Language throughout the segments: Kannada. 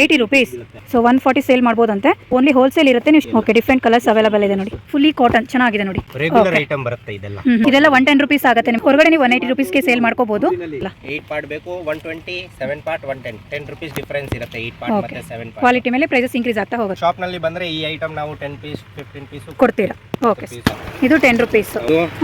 Eighty rupees so one forty sale ಮಾಡ್ಬೋದಂತೆ. Only wholesale ಇರುತ್ತೆ. ನೀವು ಓಕೆ ಡಿಫ್ರೆಂಟ್ ಕಲರ್ಸ್ ಅವೈಲಬಲ್ ಇದೆ ನೋಡಿ. ಫುಲ್ಲಿ ಕಾಟನ್ ಚೆನ್ನಾಗಿದೆ ನೋಡಿ. ರೆಗ್ಯುಲರ್ ಐಟಮ್ ಬರುತ್ತೆ ಇದೆಲ್ಲ. ಇದೆಲ್ಲ ಒನ್ ಟೆನ್ ರುಪೀಸ್ ಆಗುತ್ತೆ. ನಿಮ್ಗೆ ಹೊರಗಡೆ ನೀವು ಒನ್ ಏಯ್ಟಿ ರುಪೀಸ್ಗೆ ಸೇಲ್ ಮಾಡ್ಕೋಬಹುದು ಏಟ್ ಪಾರ್ಟ್ ಬೇಕು one twenty seven part one ten ten rupees difference ಇರುತ್ತೆ ಏಟ್ ಪಾರ್ಟ್ ಮತ್ತೆ ಸೆವೆನ್ ಪಾರ್ಟ್ ಕ್ವಾಲಿಟಿ ಮೇಲೆ ಪ್ರೈಸಸ್ ಇನ್ಕ್ರೀಸ್ ಆಗ್ತಾ ಹೋಗುತ್ತೆ. ಶಾಪ್ನಲ್ಲಿ ಬಂದ್ರೆ ಈ ಐಟಮ್ ನಾವು ಟೆನ್ ಪೀಸ್ ಫಿಫ್ಟೀನ್ ಪೀಸ್ ಕೊಡ್ತೀರಾ? ಓಕೆ ಇದು ಟೆನ್ ರುಪೀಸ್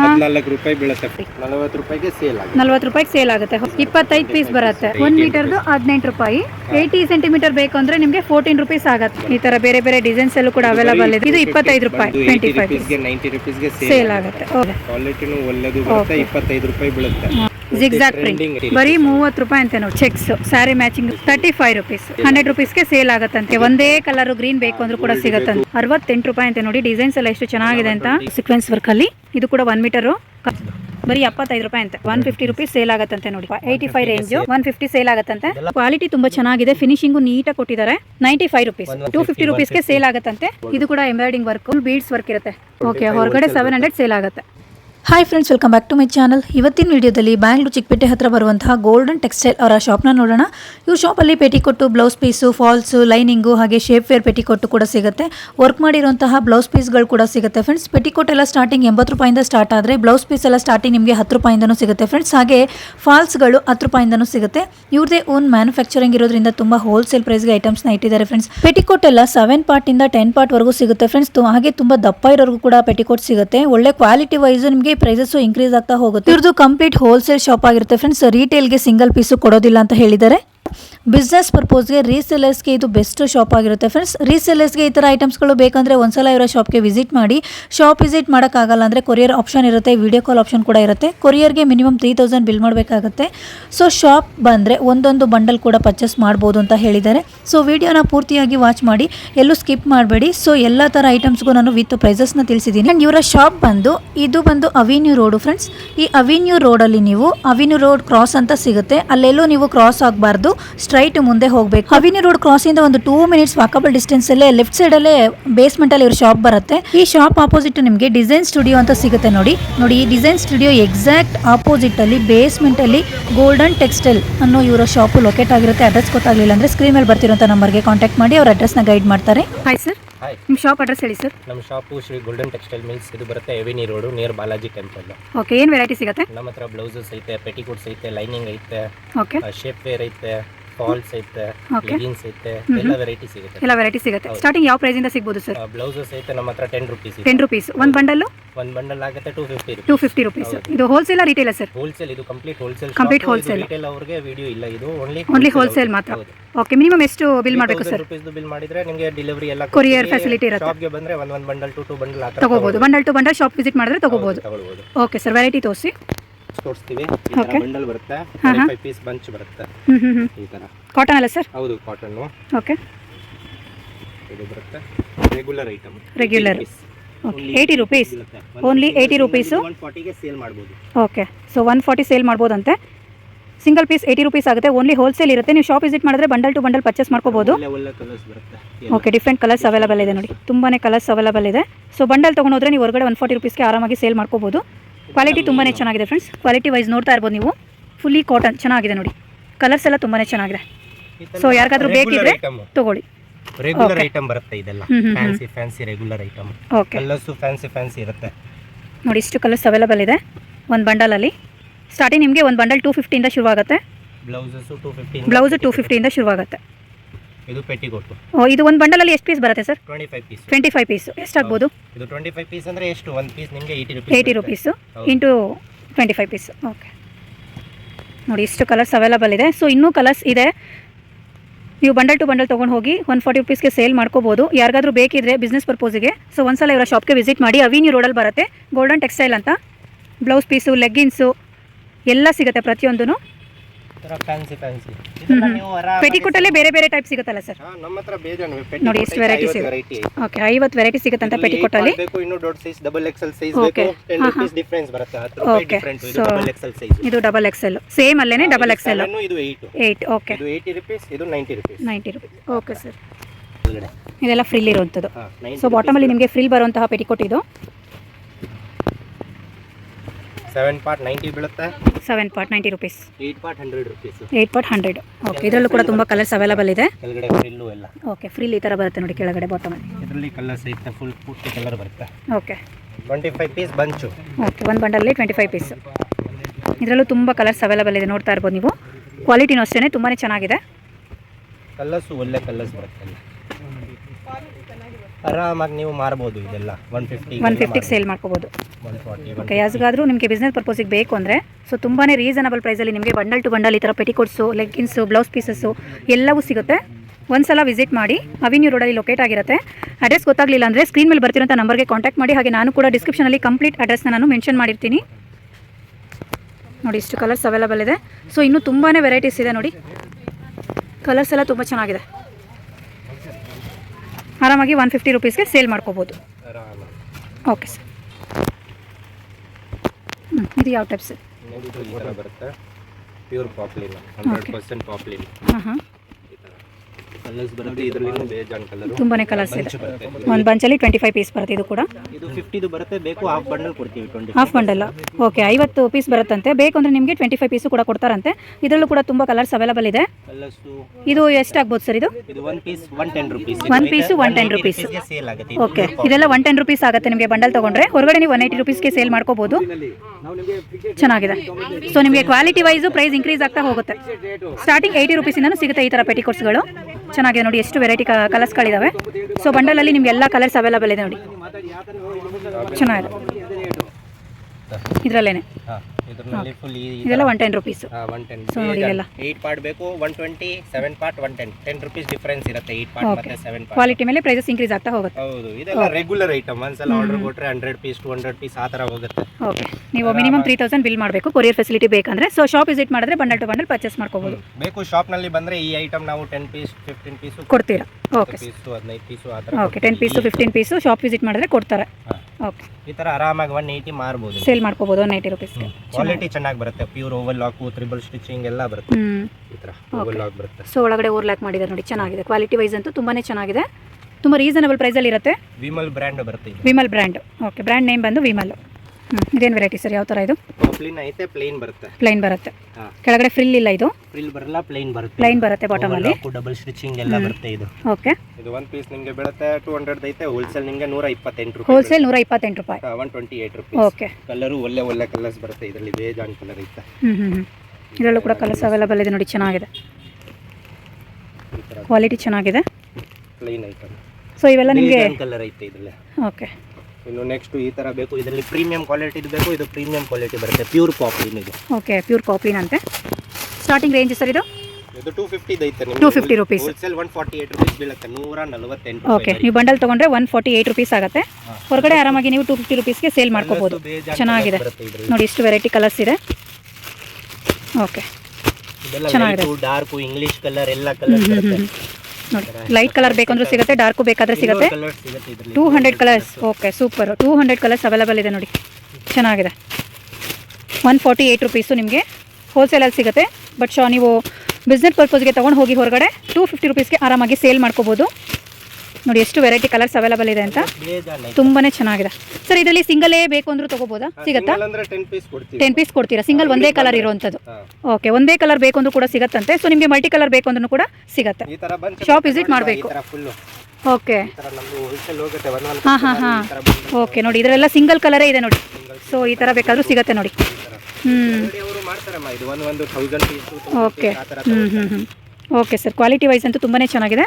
ಹದಿನಾಲ್ಕು ರೂಪಾಯಿ ಬೀಳುತ್ತೆ. ನಲವತ್ತು ರೂಪಾಯಿಗೆ ಸೇಲ್ ಆಗುತ್ತೆ. ನಲ್ವತ್ತು ರೂಪಾಯಿಗೆ ಸೇಲ್ ಆಗುತ್ತೆ. ಇಪ್ಪತ್ತೈದು ಪೀಸ್ ಬರುತ್ತೆ. ಒನ್ ಮೀಟರ್ದು ಹದಿನೆಂಟು ರೂಪಾಯಿ. ಏಯ್ಟಿ ಸೆಂಟಿಮೀಟರ್ ಬೇಕು ಅಂದ್ರೆ ನಿಮಗೆ ಫೋರ್ಟೀನ್ ರುಪೀಸ್ ಆಗುತ್ತೆ. ಈ ತರ ಬೇರೆ ಬೇರೆ ಡಿಸೈನ್ಸ್ ಎಲ್ಲೂ ಕೂಡ ಅವೈಲೇಬಲ್ ಇದೆ. ಇದು ಇಪ್ಪತ್ತೈದು ರೂಪಾಯಿ ಟ್ವೆಂಟಿ ಫೈವ್ ಸೇಲ್ ಆಗುತ್ತೆ. ಕ್ವಾಲಿಟಿನೂ ಇಪ್ಪತ್ತೈದು ರೂಪಾಯಿ ಬೀಳುತ್ತೆ. ಜಿಗ್ಜಾಗ್ ಪ್ರಿಂಟ್ ಬರೀ ಮೂವತ್ತು ರೂಪಾಯಿ ಅಂತೆ ನೋಡಿ checks sari matching thirty five rupees hundred ರುಪೀಸ್ಗೆ sale ಆಗುತ್ತಂತೆ. ಒಂದೇ ಕಲರ್ ಗ್ರೀನ್ ಬೇಕು ಅಂದ್ರೂ ಕೂಡ ಸಿಗತ್ತಂತೆ. ಅರವತ್ತೆಂಟು ರೂಪಾಯಿ ಅಂತೆ ನೋಡಿ ಡಿಸೈನ್ಸ್ ಎಲ್ಲ ಎಷ್ಟು ಚೆನ್ನಾಗಿದೆ ಅಂತ. ಸಿಕ್ವೆನ್ಸ್ ವರ್ಕ್ ಅಲ್ಲಿ. ಇದು ಕೂಡ ಒನ್ ಮೀಟರ್ ಬರೀ ಎಪ್ಪತ್ತೈದು ರೂಪಾಯಿ ಅಂತೆ. ಒನ್ ಫಿಫ್ಟಿ ರುಪೀಸ್ ಸೇಲ್ ಆಗತ್ತಂತೆ ನೋಡಿ. Eighty five range one fifty sale ಆಗತ್ತಂತೆ. Quality ತುಂಬಾ ಚೆನ್ನಾಗಿದೆ. ಫಿನಿಶಿಂಗು ನೀಟಾಗಿ ಕೊಟ್ಟಿದ್ದಾರೆ. Ninety five rupees two fifty ರುಪೀಸ್ಗೆ sale ಆಗತ್ತಂತೆ. ಇದು ಕೂಡ ಎಂಬ್ರಾಯ್ಡಿಂಗ್ ವರ್ಕ್ ಬೀಡ್ಸ್ ವರ್ಕ್ ಇರುತ್ತೆ. ಓಕೆ ಹೊರಗಡೆ ಸೆವೆನ್ ಹಂಡ್ರೆಡ್ ಸೇಲ್ ಆಗುತ್ತೆ. Hi friends welcome back to my channel ಇವತ್ತಿನ ವಿಡಿಯೋದಲ್ಲಿ ಬ್ಯಾಂಗ್ಳೂರು ಚಿಕ್ಕಪೇಟೆ ಹತ್ರ ಬರುವಂತಹ ಗೋಲ್ಡನ್ ಟೆಕ್ಸ್ಟೈಲ್ ಅವರ ಶಾಪ್ನ ನೋಡೋಣ. ಇವ್ರ ಶಾಪಲ್ಲಿ petticoat blouse piece falls lining ಹಾಗೆ ಶೇಪ್ ವೇರ್ ಪೆಟಿಕೊಟ್ಟು ಕೂಡ ಸಿಗುತ್ತೆ. ವರ್ಕ್ ಮಾಡಿರುವಂತಹ ಬ್ಲೌಸ್ ಪೀಸ್ಗಳು ಕೂಡ ಸಿಗುತ್ತೆ ಫ್ರೆಂಡ್ಸ್ ಪೆಟಿಕೋಟ್ ಎಲ್ಲ ಸ್ಟಾರ್ಟಿಂಗ್ ಎಂಬತ್ತು ರೂಪಾಯಿಂದ ಸ್ಟಾರ್ಟ್ ಆದರೆ ಬ್ಲೌಸ್ ಪೀಸ್ ಎಲ್ಲ ಸ್ಟಾರ್ಟಿಂಗ್ ನಿಮಗೆ ಹತ್ತು ರೂಪಾಯಿಂದನೂ ಸಿಗುತ್ತೆ ಫ್ರೆಂಡ್ಸ್ ಹಾಗೆ ಫಾಲ್ಸ್ಗಳು ಹತ್ತು ರೂಪಾಯಿಂದನೂ ಸಿಗುತ್ತೆ. ಇವ್ರದೇ ಓನ್ ಮ್ಯಾನುಫ್ಯಾಕ್ಚರಿಂಗ್ ಇರೋದ್ರಿಂದ ತುಂಬ ಹೋಲ್ಸೇಲ್ ಪ್ರೈಸ್ಗೆ ಐಟಮ್ಸ್ನ ಇಟ್ಟಿದ್ದಾರೆ ಫ್ರೆಂಡ್ಸ್ ಪೆಟಿಕೋಟ್ ಎಲ್ಲ ಸೆವೆನ್ ಪಾರ್ಟಿಂದ ಟೆನ್ ಪಾರ್ಟ್ವರೆಗೂ ಸಿಗುತ್ತೆ ಫ್ರೆಂಡ್ಸ್ ಹಾಗೆ ತುಂಬ ದಪ್ಪ ಇರೋರ್ಗೂ ಕೂಡ ಪೆಟಿಕೋಟ್ ಸಿಗುತ್ತೆ. ಒಳ್ಳೆ ಕ್ವಾಲಿಟಿ ವೈಸ್ ನಿಮಗೆ ಪ್ರೈಸಸ್ ಇನ್ಕ್ರೀಸ್ ಆಗ್ತಾ ಹೋಗುತ್ತೆ. ಇವ್ರದ್ದು ಕಂಪ್ಲೀಟ್ ಹೋಲ್ಸೇಲ್ ಶಾಪ್ ಆಗಿರುತ್ತೆ. ಫ್ರೆಂಡ್ಸ್ ರಿಟೇಲ್ಗೆ ಸಿಂಗಲ್ ಪೀಸು ಕೊಡೋದಿಲ್ಲ ಅಂತ ಹೇಳಿದ್ದಾರೆ. ಬಿಸ್ನೆಸ್ ಪರ್ಪೋಸ್ಗೆ ರೀಸೆಲರ್ಸ್ಗೆ ಇದು ಬೆಸ್ಟ್ ಶಾಪ್ ಆಗಿರುತ್ತೆ. ಫ್ರೆಂಡ್ಸ್ ರೀಸೆಲರ್ಸ್ಗೆ ಈ ಥರ ಐಟಮ್ಸ್ಗಳು ಬೇಕಂದರೆ ಒಂದ್ಸಲ ಇವರ ಶಾಪ್ಗೆ ವಿಸಿಟ್ ಮಾಡಿ. ಶಾಪ್ ವಿಸಿಟ್ ಮಾಡೋಕ್ಕಾಗಲ್ಲ ಅಂದರೆ ಕೊರಿಯರ್ ಆಪ್ಷನ್ ಇರುತ್ತೆ ವಿಡಿಯೋ ಕಾಲ್ ಆಪ್ಷನ್ ಕೂಡ ಇರುತ್ತೆ. ಕೊರಿಯರ್ಗೆ ಮಿನಿಮಮ್ ತ್ರೀ ತೌಸಂಡ್ ಬಿಲ್ ಮಾಡಬೇಕಾಗುತ್ತೆ. ಸೊ ಶಾಪ್ ಬಂದರೆ ಒಂದೊಂದು ಬಂಡಲ್ ಕೂಡ ಪರ್ಚೇಸ್ ಮಾಡ್ಬೋದು ಅಂತ ಹೇಳಿದ್ದಾರೆ. ಸೊ ವಿಡಿಯೋನ ಪೂರ್ತಿಯಾಗಿ ವಾಚ್ ಮಾಡಿ. ಎಲ್ಲೂ ಸ್ಕಿಪ್ ಮಾಡಬೇಡಿ. ಸೊ ಎಲ್ಲ ಥರ ಐಟಮ್ಸ್ಗೂ ನಾನು ವಿತ್ ಪ್ರೈಸಸ್ನ ತಿಳಿಸಿದ್ದೀನಿ. ಆ್ಯಂಡ್ ಇವರ ಶಾಪ್ ಬಂದು, ಇದು ಬಂದು ಅವಿನ್ಯೂ ರೋಡು ಫ್ರೆಂಡ್ಸ್ ಈ ಅವಿನ್ಯೂ ರೋಡಲ್ಲಿ ನೀವು ಅವಿನ್ಯೂ ರೋಡ್ ಕ್ರಾಸ್ ಅಂತ ಸಿಗುತ್ತೆ. ಅಲ್ಲೆಲ್ಲೂ ನೀವು ಕ್ರಾಸ್ ಆಗಬಾರ್ದು. ಸ್ಟ್ರೈಟ್ ಮುಂದೆ ಹೋಗಬೇಕು. ಹವಿನಿ ರೋಡ್ ಕ್ರಾಸ್ ಇಂದ ಒಂದು ಟೂ ಮಿನಿಟ್ಸ್ ವಾಕಬಲ್ ಡಿಸ್ಟೆನ್ಸ್ ಅಲ್ಲೇ ಲೆಫ್ಟ್ ಸೈಡ್ ಅಲ್ಲೇ ಬೇಸ್ಮೆಂಟ್ ಅಲ್ಲಿ ಇವ್ರ ಶಾಪ್ ಬರುತ್ತೆ. ಈ ಶಾಪ್ ಆಪೋಸಿಟ್ ನಿಮಗೆ ಡಿಸೈನ್ ಸ್ಟುಡಿಯೋ ಅಂತ ಸಿಗುತ್ತೆ ನೋಡಿ. ನೋಡಿ, ಈ ಡಿಸೈನ್ ಸ್ಟುಡಿಯೋ ಎಕ್ಸಾಕ್ಟ್ ಆಪೋಸಿಟ್ ಅಲ್ಲಿ ಬೇಸ್ಮೆಂಟ್ ಅಲ್ಲಿ ಗೋಲ್ಡನ್ ಟೆಕ್ಸ್ಟೈಲ್ ಅನ್ನೋ ಇವರ ಶಾಪ್ ಲೊಕೇಟ್ ಆಗಿರುತ್ತೆ. ಅಡ್ರೆಸ್ ಗೊತ್ತಾಗ್ಲಿಲ್ಲ ಅಂದ್ರೆ ಸ್ಕ್ರೀನ್ ಮೇಲೆ ಬರ್ತಿರೋ ನಂಬರ್ಗೆ ಕಾಂಟ್ಯಾಕ್ಟ್ ಮಾಡಿ, ಅವ್ರ ಅಡ್ರೆಸ್ನ ಗೈಡ್ ಮಾಡ್ತಾರೆ. ಹಾಯ್ ಸರ್ ಹಾಯ್ ನಿಮ್ಮ ಶಾಪ್ ಅಡ್ರೆಸ್ ಹೇಳಿ ಸರ್ ನಮ್ಮ shop Shri golden textile mills ಇದು ಬರುತ್ತೆ avenue road near Balaji temple okay ಏನು ವೆರೈಟಿ ಸಿಗುತ್ತೆ? ನಮ್ಮ ಹತ್ರ ಬ್ಲೌಸಸ್ ಐತೆ ಪೆಟಿಕೋಟ್ಸ್ ಐತೆ ಲೈನಿಂಗ್ ಐತೆ ಓಕೆ ಶೇಪ್ ವೇರ್ ಐತೆ. ಫಾಲ್ಸ್ ಐತೆ. ಲೆಗಿನ್ಸ್ ಐತೆ ಎಲ್ಲ ವೆರೈಟಿ ಸಿಗುತ್ತೆ. ಎಲ್ಲ ವೆರೈಟಿ ಸಿಗುತ್ತೆ. ಸ್ಟಾರ್ಟಿಂಗ್ ಯಾವ ಪ್ರೈಸ್ ಇಂದ ಸಿಗಬಹುದು ಸರ್ ಬ್ಲೌಸಸ್ ಐತೆ ನಮ್ಮ ಹತ್ರ ಟೆನ್ ರುಪೀಸ್ ಟೆನ್ ರುಪೀಸ್ ಒಂದು ಬಂಡಲ್ ಒಂದು ಬಂಡಲ್ ಆಗುತ್ತೆ two fifty two fifty rupees ಇದು ಹೋಲ್ಸೇಲ್ ರಿಟೇಲ್ ಸರ್ ಹೋಲ್ಸೇಲ್ ಇದು complete wholesale complete wholesale retail ಅವರಿಗೆ ವಿಡಿಯೋ ಇಲ್ಲ. ಇದು ಓನ್ಲಿ ಓನ್ಲಿ ಹೋಲ್ಸೇಲ್ ಮಾತ್ರ. ಓಕೆ ಮಿನಿಮಮ್ ಎಷ್ಟು ಬಿಲ್ ಮಾಡಬೇಕು ಸರ್ ರುಪೀಸ್ ಬಿಲ್ ಮಾಡಿದ್ರೆ ನಿಮಗೆ ಡೆಲಿವರಿ ಎಲ್ಲ ಕೊರಿಯರ್ ಫೆಸಿಲಿಟಿ ಇರುತ್ತೆ. ಶಾಪ್ಗೆ ಬಂದ್ರೆ ಒಂದ್ ಒಂದ್ ಬಂಡಲ್ ಟು ಟು ಬಂಡಲ್ ತಗೋಬಹುದು bundle to bundle shop visit ಮಾಡಿದ್ರೆ ತಗೋಬಹುದು ಓಕೆ ಸರ್ ವೆರೈಟಿ ತೋರಿಸಿ. ತೋರಿಸ್ತೀವಿ. ತರ ಬಂಡಲ್ ಬರುತ್ತೆ. ಫೈವ್ ಪೀಸ್ ಬಂಚ್ ಬರುತ್ತೆ. ಈ ತರ. ಕಾಟನ್ ಅಲ್ಲ ಸರ್? ಹೌದು ಕಾಟನ್ ಓಕೆ ಇದು ಬರುತ್ತೆ. Regular item regular okay eighty rupees only eighty rupees one ಫಾರ್ಟಿಗೆ sale ಮಾಡ್ಬೋದು. Okay so one forty sale ಮಾಡ್ಬೋದಂತೆ? Single piece eighty rupees ಆಗುತ್ತೆ. ಓನ್ಲಿ ಹೋಲ್ಸೇಲ್ ಇರುತ್ತೆ. ನೀವು ಶಾಪ್ ವಿಸಿಟ್ ಮಾಡಿದ್ರೆ ಬಂಡಲ್ ಟು ಬಂಡಲ್ ಪರ್ಚೇಸ್ ಮಾಡ್ಕೋಬೋದು. ಓಕೆ ಡಿಫ್ರೆಂಟ್ ಕಲರ್ಸ್ ಅವೈಲೇಬಲ್ ಇದೆ ನೋಡಿ. ತುಂಬಾ ಕಲರ್ಸ್ ಅವೈಲೇಬಲ್ ಇದೆ. ಸೊ ಬಂಡಲ್ ತೊಗೊಂಡೋದ್ರೆ ನೀವು ಹೊರಗಡೆ ಒನ್ ಫಾರ್ಟಿ ರುಪೀಸ್ಗೆ ಆರಾಮಾಗಿ ಸೇಲ್ ಮಾಡ್ಕೋಬೋದು. ಕ್ವಾಲಿಟಿ ತುಂಬಾ ಚೆನ್ನಾಗಿದೆ ಫ್ರೆಂಡ್ಸ್ ಕ್ವಾಲಿಟಿ ವೈಸ್ ನೋಡ್ತಾ ಇರ್ಬೋದು ನೀವು. ಫುಲ್ಲಿ ಕಾಟನ್ ಚೆನ್ನಾಗಿದೆ ನೋಡಿ. ಕಲರ್ಸ್ ಎಲ್ಲ ತುಂಬಾ ಚೆನ್ನಾಗಿದೆ. ಸೊ ಯಾರಿಗಾದ್ರೂ ಬೇಕಿದ್ರೆ ತಗೊಳ್ಳಿ. ರೆಗ್ಯುಲರ್ ಐಟಮ್ ಬರುತ್ತೆ ಇದೆಲ್ಲ. Fancy fancy regular item okay colours fancy fancy ಇರುತ್ತೆ. ನೋಡಿ ಇಷ್ಟು ಕಲರ್ಸ್ ಅವೈಲೇಬಲ್ ಇದೆ. ಒಂದು ಬಂಡಲಲ್ಲಿ ಸ್ಟಾರ್ಟಿಂಗ್ ನಿಮಗೆ ಒಂದು ಬಂಡಲ್ ಟೂ ಫಿಫ್ಟಿಯಿಂದ ಶುರುವಾಗುತ್ತೆ. Blouses two fifty blouse two ಫಿಫ್ಟಿಯಿಂದ ಶುರುವಾಗುತ್ತೆ. ಇದು ಪೆಟಿಕೋಟು ಓ ಇದು ಒಂದು ಬಂಡಲಲ್ಲಿ ಎಷ್ಟು ಪೀಸ್ ಬರುತ್ತೆ sir? Twenty five piece twenty five piece ಎಷ್ಟಾಗ್ಬೋದು ಇದು ಟ್ವೆಂಟಿ ಫೈವ್ ಪೀಸ್ ಅಂದ್ರೆ ಎಷ್ಟು? ಒಂದು ಪೀಸ್ ನಿಮಗೆ eighty rupees eighty rupees. Into twenty five piece okay ನೋಡಿ ಇಷ್ಟು ಕಲರ್ಸ್ ಅವೈಲೇಬಲ್ ಇದೆ. ಸೊ ಇನ್ನೂ ಕಲರ್ಸ್ ಇದೆ. ನೀವು ಬಂಡಲ್ ಟು ಬಂಡಲ್ ತೊಗೊಂಡು ಹೋಗಿ ಒನ್ ಫಾರ್ಟಿ ರುಪೀಸ್ಗೆ ಸೇಲ್ ಮಾಡ್ಕೋಬೋದು. ಯಾರಿಗಾದರೂ ಬೇಕಿದ್ರೆ ಬಿಸ್ನೆಸ್ ಪರ್ಪೋಸಿಗೆ ಸೊ ಒಂದ್ಸಲ ಇವರ ಶಾಪ್ಗೆ ವಿಸಿಟ್ ಮಾಡಿ. ಅವಿನ್ಯೂ ರೋಡಲ್ಲಿ ಬರುತ್ತೆ. ಗೋಲ್ಡನ್ ಟೆಕ್ಸ್ಟೈಲ್ ಅಂತ. ಬ್ಲೌಸ್ ಪೀಸು ಲೆಗ್ಗಿನ್ಸು ಎಲ್ಲ ಸಿಗುತ್ತೆ ಪ್ರತಿಯೊಂದೂ ಫ್ಯಾನ್ಸಿ ಫ್ಯಾನ್ಸಿ ಪೆಟಿಕೋಟಲ್ಲೇ ಬೇರೆ ಬೇರೆ ಟೈಪ್ ಸಿಗುತ್ತಲ್ಲ ಸರ್? ನಮ್ಮ ಹತ್ರ ಬೇಜಾನು ನೋಡಿ, ಎಷ್ಟು. ವೆರೈಟಿ ಓಕೆ ಐವತ್ತು ವೆರೈಟಿ ಸಿಗುತ್ತಂತ ಪೆಟಿಕೋಟಲ್ಲಿ ಬೇಕು ಇನ್ನು ದೊಡ್ಡ ಸೈಜ್ ಡಬಲ್ ಎಕ್ಸೆಲ್ ಸೈಜ್ ಬೇಕು ಟೆನ್ ಹಾ, ರುಪೀಸ್ ಡಿಫರೆನ್ಸ್ ಬರುತ್ತೆ ಹತ್ತು ರೂಪಾಯಿ Okay. ಡಿಫರೆನ್ಸ್ ಇದು So- ಡಬಲ್ ಎಕ್ಸೆಲ್ ಸೈಜ್ ಇದು ಡಬಲ್ ಎಕ್ಸೆಲ್ ಸೇಮ್ ಅಲ್ಲೇನೆ ಡಬಲ್ ಎಕ್ಸೆಲ್ ಇದು ಏಯ್ಟ್ ಏಯ್ಟ್ ಓಕೆ ಇದು ಏಯ್ಟಿ ರುಪೀಸ್ ಇದು ninety rupees ninety rupees okay sir ಒಳಗಡೆ. ಇದೆಲ್ಲ ಫ್ರಿಲ್ ಇರುವಂಥದ್ದು. ಹಾ, 90 ಸೊ ಬಾಟಮಲ್ಲಿ ನಿಮಗೆ ಫ್ರಿಲ್ ಬರುವಂತಹ ಪೆಟಿಕೋಟ್ ಇದು ಸೆವೆನ್ ಪಾರ್ಟ್ ನೈಂಟಿ ಬೀಳುತ್ತೆ? Seven part ninety rupees eight part hundred rupees eight part hundred okay ಇದರಲ್ಲೂ ಕೂಡ ತುಂಬ ಕಲರ್ಸ್ ಅವೈಲಬಲ್ ಇದೆ. ಕೆಳಗಡೆ ಫ್ರಿಲ್ಲು ಎಲ್ಲ. ಓಕೆ ಫ್ರೀಲಿ ಈ ಥರ ಬರುತ್ತೆ ನೋಡಿ ಕೆಳಗಡೆ ಬಾಟಮಲ್ಲಿ ಇದರಲ್ಲಿ ಕಲರ್ಸ್ ಐತೆ ಫುಲ್ ಪೂರ್ತಿ ಕಲರ್ ಬರುತ್ತೆ. Okay twenty five piece bunch. Okay ಒಂದು ಬಂಡಲ್ಲಿ ಟ್ವೆಂಟಿ ಫೈವ್ ಪೀಸ್ ಇದರಲ್ಲೂ ತುಂಬ ಕಲರ್ಸ್ ಅವೈಲಬಲ್ ಇದೆ ನೋಡ್ತಾ ಇರ್ಬೋದು ನೀವು. ಕ್ವಾಲಿಟಿನೂ ಅಷ್ಟೇ ತುಂಬಾ ಚೆನ್ನಾಗಿದೆ. ಕಲರ್ಸು ಒಳ್ಳೆ ಕಲರ್ಸ್ ಬರುತ್ತೆ. ಆರಾಮಾಗಿ ನೀವು ಮಾರಬಹುದು ಇದೆಲ್ಲ. ಒನ್ ಫಿಫ್ಟಿ ಒನ್ ಫಿಫ್ಟಿಗೆ ಸೇಲ್ ಮಾಡ್ಕೋಬೋದು. ಒನ್ ಫಾರ್ಟಿ ಓಕೆ ಯಾಸ್ಗಾದ್ರೂ ನಿಮಗೆ ಬಿಸ್ನೆಸ್ ಪರ್ಪೋಸಿಗೆ ಬೇಕು ಅಂದರೆ ಸೊ ತುಂಬಾ ರೀಸನಬಲ್ ಪ್ರೈಸಲ್ಲಿ ನಿಮಗೆ ಬಂಡಲ್ ಟು ಬಂಡಲ್ ಈ ಥರ ಪೆಟಿಕೋಟ್ಸು ಲೆಗ್ಗಿನ್ಸು ಬ್ಲೌಸ್ ಪೀಸಸ್ಸು ಎಲ್ಲವೂ ಸಿಗುತ್ತೆ. ಒಂದ್ಸಲ ವಿಸಿಟ್ ಮಾಡಿ ಅವಿನ್ಯೂ ರೋಡಲ್ಲಿ ಲೊಕೇಟ್ ಆಗಿರುತ್ತೆ. ಅಡ್ರೆಸ್ ಗೊತ್ತಾಗಲಿಲ್ಲ ಅಂದರೆ ಸ್ಕ್ರೀನ್ ಮೇಲೆ ಬರ್ತಿರೋಂಥ ನಂಬರ್ಗೆ ಕಾಂಟ್ಯಾಕ್ಟ್ ಮಾಡಿ ಹಾಗೆ ನಾನು ಕೂಡ ಡಿಸ್ಕ್ರಿಪ್ಷನಲ್ಲಿ ಕಂಪ್ಲೀಟ್ ಅಡ್ರೆಸ್ನ ನಾನು ಮೆನ್ಷನ್ ಮಾಡಿರ್ತೀನಿ. ನೋಡಿ ಇಷ್ಟು ಕಲರ್ಸ್ ಅವೈಲಬಲ್ ಇದೆ. ಸೊ ಇನ್ನೂ ತುಂಬಾ ವೆರೈಟೀಸ್ ಇದೆ ನೋಡಿ. ಕಲರ್ಸ್ ಎಲ್ಲ ತುಂಬ ಚೆನ್ನಾಗಿದೆ. ಆರಾಮಾಗಿ ಒನ್ ಫಿಫ್ಟಿ ರುಪೀಸ್ಗೆ ಸೇಲ್ ಮಾಡ್ಕೋಬೋದು. ಓಕೆ ಸರ್ ಹ್ಞೂ ಇದು ಯಾವ type sir pure poplin hundred percent poplin ಹಾಂ ಹಾಂ ಕಲರ್ಸ್ ಬರುತ್ತೆ ಇದರಲ್ಲಿ ಬೇಜಾನ್ ಕಲರು ತುಂಬಾ ಕಲರ್ಸ್ ಇದೆ. ಒಂದು ಬಂಚಲ್ಲಿ ಟ್ವೆಂಟಿ ಫೈವ್ ಪೀಸ್ ಬರುತ್ತೆ ಇದು ಕೂಡ. ಇದು ಫಿಫ್ಟಿದು ಬರುತ್ತೆ ಬೇಕು ಹಾಫ್ ಬಂಡಲ್ ಕೊಡ್ತೀವಿ ಟ್ವೆಂಟಿ ಹಾಫ್ ಬಂಡಲ್ಲ ಓಕೆ ಐವತ್ತು ಪೀಸ್ ಬರುತ್ತಂತೆ. ಬೇಕು ಅಂದರೆ ನಿಮಗೆ ಟ್ವೆಂಟಿ ಫೈವ್ ಪೀಸ್ ಕೂಡ ಕೊಡ್ತಾರಂತೆ. ಇದರಲ್ಲೂ ಕೂಡ ತುಂಬ ಕಲರ್ಸ್ ಅವೈಲಬಲ್ ಇದೆ. ಇದು ಎಷ್ಟಾಗ್ಬೋದು ಸರ್ ಇದು? One piece one ten rupees One 110 rupees. Okay ಇದೆಲ್ಲ ಒನ್ ಟೆನ್ ರುಪೀಸ್ ಆಗುತ್ತೆ ನಿಮಗೆ ಬಂಡಲ್ ತಗೊಂಡ್ರೆ. ಹೊರಗಡೆ ನೀವು ಒನ್ ಏಯ್ಟಿ ರುಪೀಸ್ಗೆ ಸೇಲ್ ಮಾಡ್ಕೋಬೋದು. ಚೆನ್ನಾಗಿದೆ. ಸೊ ನಿಮಗೆ ಕ್ವಾಲಿಟಿ ವೈಸು ಪ್ರೈಸ್ ಇನ್ಕ್ರೀಸ್ ಆಗ್ತಾ ಹೋಗುತ್ತೆ. ಸ್ಟಾರ್ಟಿಂಗ್ ಏಯ್ಟಿ ರುಪೀಸಿಂದನೂ ಸಿಗುತ್ತೆ ಈ ಥರ ಪೆಟಿಕೋಟ್ಸ್ಗಳು ಚೆನ್ನಾಗಿದೆ ನೋಡಿ ಎಷ್ಟು ವೆರೈಟಿ ಕಲರ್ಸ್ಗಳಿದ್ದಾವೆ ಸೊ ಬಂಡಲಲ್ಲಿ ನಿಮ್ಗೆ ಎಲ್ಲ ಕಲರ್ಸ್ ಅವೈಲಬಲ್ ಇದೆ ನೋಡಿ. ಚೆನ್ನಾಗಿದೆ. ಇದರಲ್ಲೇನೆ. ಇದರಲ್ಲಿ ಫುಲ್ ಇದೆಲ್ಲ one ten rupees one ten so ನೋಡಿ ಇದೆಲ್ಲ. ಏಯ್ಟ್ ಪಾರ್ಟ್ ಬೇಕು one twenty seven part one ten ten rupees difference ಇರುತ್ತೆ ಏಯ್ಟ್ ಪಾರ್ಟ್ ಮತ್ತೆ ಸೆವೆನ್ ಪಾರ್ಟ್ ಕ್ವಾಲಿಟಿ ಮೇಲೆ ಪ್ರೈಸಸ್ ಇನ್ಕ್ರೀಸ್ ಆಗ್ತಾ ಹೋಗುತ್ತೆ. ಹೌದು ಇದೆಲ್ಲ ರೆಗ್ಯುಲರ್ ಐಟಮ್ ಒಂದ್ಸಲ ಆರ್ಡರ್ ಕೊಟ್ಟರೆ hundred piece two hundred piece ಆ ಥರ ಹೋಗುತ್ತೆ. ಓಕೆ ನೀವು ಮಿನಿಮಮ್ ತ್ರೀ ತೌಸಂಡ್ ಬಿಲ್ ಮಾಡಬೇಕು ಕೊರಿಯರ್ ಫೆಸಿಲಿಟಿ ಬೇಕಂದ್ರೆ. ಸೊ ಶಾಪ್ ವಿಸಿಟ್ ಮಾಡಿದ್ರೆ ಬಂಡಲ್ ಟು ಬಂಡಲ್ ಪರ್ಚೇಸ್ ಮಾಡ್ಕೋಬಹುದು ಬೇಕು ಶಾಪ್ನಲ್ಲಿ ಬಂದರೆ ಈ ಐಟಮ್ ನಾವು ಟೆನ್ ಪೀಸ್ ಫಿಫ್ಟೀನ್ ಪೀಸ್ ಕೊಡ್ತೀರಾ? ಓಕೆ ಪೀಸು ಹದಿನೈದು ಪೀಸು ಆ ಥರ okay ten piece fifteen piece shop visit ಮಾಡಿದ್ರೆ ಕೊಡ್ತಾರೆ. ಓಕೆ ಈ ತರ ಆರಾಮಾಗಿ ಒನ್ ಏಯ್ಟಿ ಮಾರ್ಬೋದು. ಸೇಲ್ ಮಾಡ್ಕೋಬಹುದು ಒನ್ ಏಯ್ಟಿ ರುಪೀಸ್ಗೆ ಕ್ವಾಲಿಟಿ ಚೆನ್ನಾಗಿ. ಬರುತ್ತೆ. Pure overlock triple stitching ಎಲ್ಲ ಬರುತ್ತೆ. ಈ ತರ ಓವರ್ ಲಾಕ್ ಬರುತ್ತೆ. ಸೊ ಒಳಗಡೆ ಓರ್ಲಾಕ್ ಮಾಡಿದ್ದಾರೆ ನೋಡಿ ಚೆನ್ನಾಗಿದೆ. ಕ್ವಾಲಿಟಿ ವೈಸ್ ಅಂತೂ ತುಂಬಾನೇ ಚೆನ್ನಾಗಿದೆ. ತುಂಬ ರೀಸನಬಲ್ ಪ್ರೈಸಲ್ಲಿ ಇರುತ್ತೆ. ವಿಮಲ್ ಬ್ರ್ಯಾಂಡ್ ಬರುತ್ತೆ Vimal brand okay brand name ಬಂದು ವಿಮಲ್ ಇದೇನು ವೆರೈಟಿ ಸರ್? ಯಾವ ಥರ ಇದು? ಪ್ಲೇನ್ ಐತೆ ಪ್ಲೇನ್ ಬರುತ್ತೆ. ಪ್ಲೇನ್ ಬರುತ್ತೆ. ಹಾಂ. ಕೆಳಗಡೆ ಫ್ರಿಲ್ ಇಲ್ಲ ಇದು? ಫ್ರಿಲ್ ಬರಲ್ಲ ಪ್ಲೇನ್ ಬರುತ್ತೆ. ಪ್ಲೇನ್ ಬರುತ್ತೆ ಬಾಟಮ್ ಅಲ್ಲಿ? ಡಬಲ್ ಸ್ಟಿಚಿಂಗ್ ಎಲ್ಲ ಬರುತ್ತೆ ಇದು. ಓಕೆ. ಇದು ಒನ್ ಪೀಸ್ ನಿಮಗೆ ಬೀಳುತ್ತೆ ಟೂ ಹಂಡ್ರೆಡ್ ಐತೆ ಹೋಲ್ಸೇಲ್ ನಿಮಗೆ ನೂರ ಇಪ್ಪತ್ತೆಂಟು ರೂಪಾಯಿ ಹೋಲ್ಸೇಲ್ ನೂರ ಇಪ್ಪತ್ತೆಂಟು ರೂಪಾಯಿ. One twenty eight rupees okay. Colour ಒಳ್ಳೆ ಒಳ್ಳೆ ಕಲರ್ಸ್ ಬರುತ್ತೆ ಇದರಲ್ಲಿ ಬೇಜಾನ್ ಕಲರ್ ಐತೆ. ಹ್ಞೂ ಹ್ಞೂ ಹ್ಞೂ ಇದರಲ್ಲೂ ಕೂಡ ಕಲರ್ಸ್ ಅವೈಲೇಬಲ್ ಇದೆ ನೋಡಿ ಚೆನ್ನಾಗಿದೆ. ಈ ಥರ ಕ್ವಾಲಿಟಿ ಚೆನ್ನಾಗಿದೆ. ಪ್ಲೇನ್ ಐಟಮ್ ಸೊ ಇವೆಲ್ಲ ನಿಮಗೆ ಕಲರ್ ಐತೆ ಇದರಲ್ಲಿ. ಓಕೆ. ಇನ್ನು ನೆಕ್ಸ್ಟ್ ಈ ಥರ ಬೇಕು. ಇದರಲ್ಲಿ ಪ್ರೀಮಿಯಂ ಕ್ವಾಲಿಟಿ ಬೇಕು ಇದು ಪ್ರೀಮಿಯಂ ಕ್ವಾಲಿಟಿ ಬರುತ್ತೆ. ಪ್ಯೂರ್ ಕಾಫಿ ಇದು ಓಕೆ ಪ್ಯೂರ್ ಕಾಫಿನಂತೆ ಅಂತೆ ಸ್ಟಾರ್ಟಿಂಗ್ ರೇಂಜ್ ಸರ್ ಇದು? ಇದು ಟೂ ಫಿಫ್ಟಿ ಐತೆ 250 rupees. Wholesale one forty eight rupees ಬೀಳುತ್ತೆ ನೂರ ನಲವತ್ತೆಂಟು ಓಕೆ ನೀವು ಬಂಡಲ್ ತೊಗೊಂಡ್ರೆ ಒನ್ ಫಾರ್ಟಿ ಏಯ್ಟ್ ರುಪೀಸ್ ಆಗುತ್ತೆ. ಹೊರಗಡೆ ಆರಾಮಾಗಿ ನೀವು ಟೂ ಫಿಫ್ಟಿ ರುಪೀಸ್ಗೆ ಸೇಲ್ ಮಾಡ್ಕೋಬೋದು. ಚೆನ್ನಾಗಿದೆ colours ಬರುತ್ತೆ ಇದರಲ್ಲಿ. ನೋಡಿ ಇಷ್ಟು ವೆರೈಟಿ ಕಲರ್ಸ್ ಇದೆ. ಓಕೆ ಚೆನ್ನಾಗಿದೆ. ಡಾರ್ಕು ಇಂಗ್ಲಿಷ್ ಕಲರ್ ಎಲ್ಲ ಕಲರ್ ಬರುತ್ತೆ. ನೋಡಿ. ಲೈಟ್ ಕಲರ್ ಬೇಕಂದ್ರೂ ಸಿಗುತ್ತೆ ಡಾರ್ಕು ಬೇಕಾದ್ರೆ ಸಿಗುತ್ತೆ. Two hundred colours okay super two hundred colours available ಇದೆ ನೋಡಿ. ಚೆನ್ನಾಗಿದೆ. ಒನ್ ಫಾರ್ಟಿ ಏಯ್ಟ್ ರುಪೀಸು ನಿಮಗೆ ಹೋಲ್ಸೇಲಲ್ಲಿ ಸಿಗುತ್ತೆ. ಬಟ್ ಶಾ ನೀವು ಬಿಸ್ನೆಸ್ ಪರ್ಪಸ್ಗೆ ತೊಗೊಂಡು ಹೋಗಿ ಹೊರಗಡೆ ಟೂ ಫಿಫ್ಟಿ ರುಪೀಸ್ಗೆ ಆರಾಮಾಗಿ ಸೇಲ್ ಮಾಡ್ಕೋಬೋದು. ನೋಡಿ ಎಷ್ಟು ವೆರೈಟಿ ಕಲರ್ಸ್ ಅವೈಲಬಲ್ ಇದೆ ಅಂತ. ತುಂಬಾನೇ ತುಂಬಾ ಚೆನ್ನಾಗಿದೆ. ಸರ್ ಇದರಲ್ಲಿ ಸಿಂಗಲೇ ಬೇಕು ಅಂದ್ರೂ ತಗೋಬೋದಾ? ಸಿಗುತ್ತಾ? ಟೆನ್ ಪೀಸ್ ಕೊಡ್ತೀರಾ? ಸಿಂಗಲ್ ಒಂದೇ ಕಲರ್ ಇರುವಂತದ್ದು ಓಕೆ ಒಂದೇ ಕಲರ್ ಬೇಕು ಅಂದ್ರೂ ಕೂಡ ಸಿಗತ್ತಂತೆ. ಸೊ ನಿಮಗೆ ಮಲ್ಟಿ ಕಲರ್ ಬೇಕು ಅಂದ್ರೂ ಕೂಡ ಸಿಗತ್ತೆ. ಶಾಪ್ ವಿಸಿಟ್ ಮಾಡಬೇಕು. ತರ ಓಕೆ ತರ ಹಾ ಹಾಂ ಹಾಂ. ತರ ಓಕೆ ನೋಡಿ ಇದರೆಲ್ಲ ಸಿಂಗಲ್ ಕಲರೇ ಇದೆ ನೋಡಿ. ಸೊ ಈ ಥರ ಬೇಕಾದರೂ ಸಿಗತ್ತೆ ನೋಡಿ. ಹ್ಞೂ ಓಕೆ ಹ್ಮ್. ಹ್ಮ್ ಹ್ಞೂ ಹ್ಞೂ ಹ್ಞೂ ಓಕೆ ಸರ್ ಕ್ವಾಲಿಟಿ ವೈಸ್ ಅಂತೂ ತುಂಬಾ ಚೆನ್ನಾಗಿದೆ.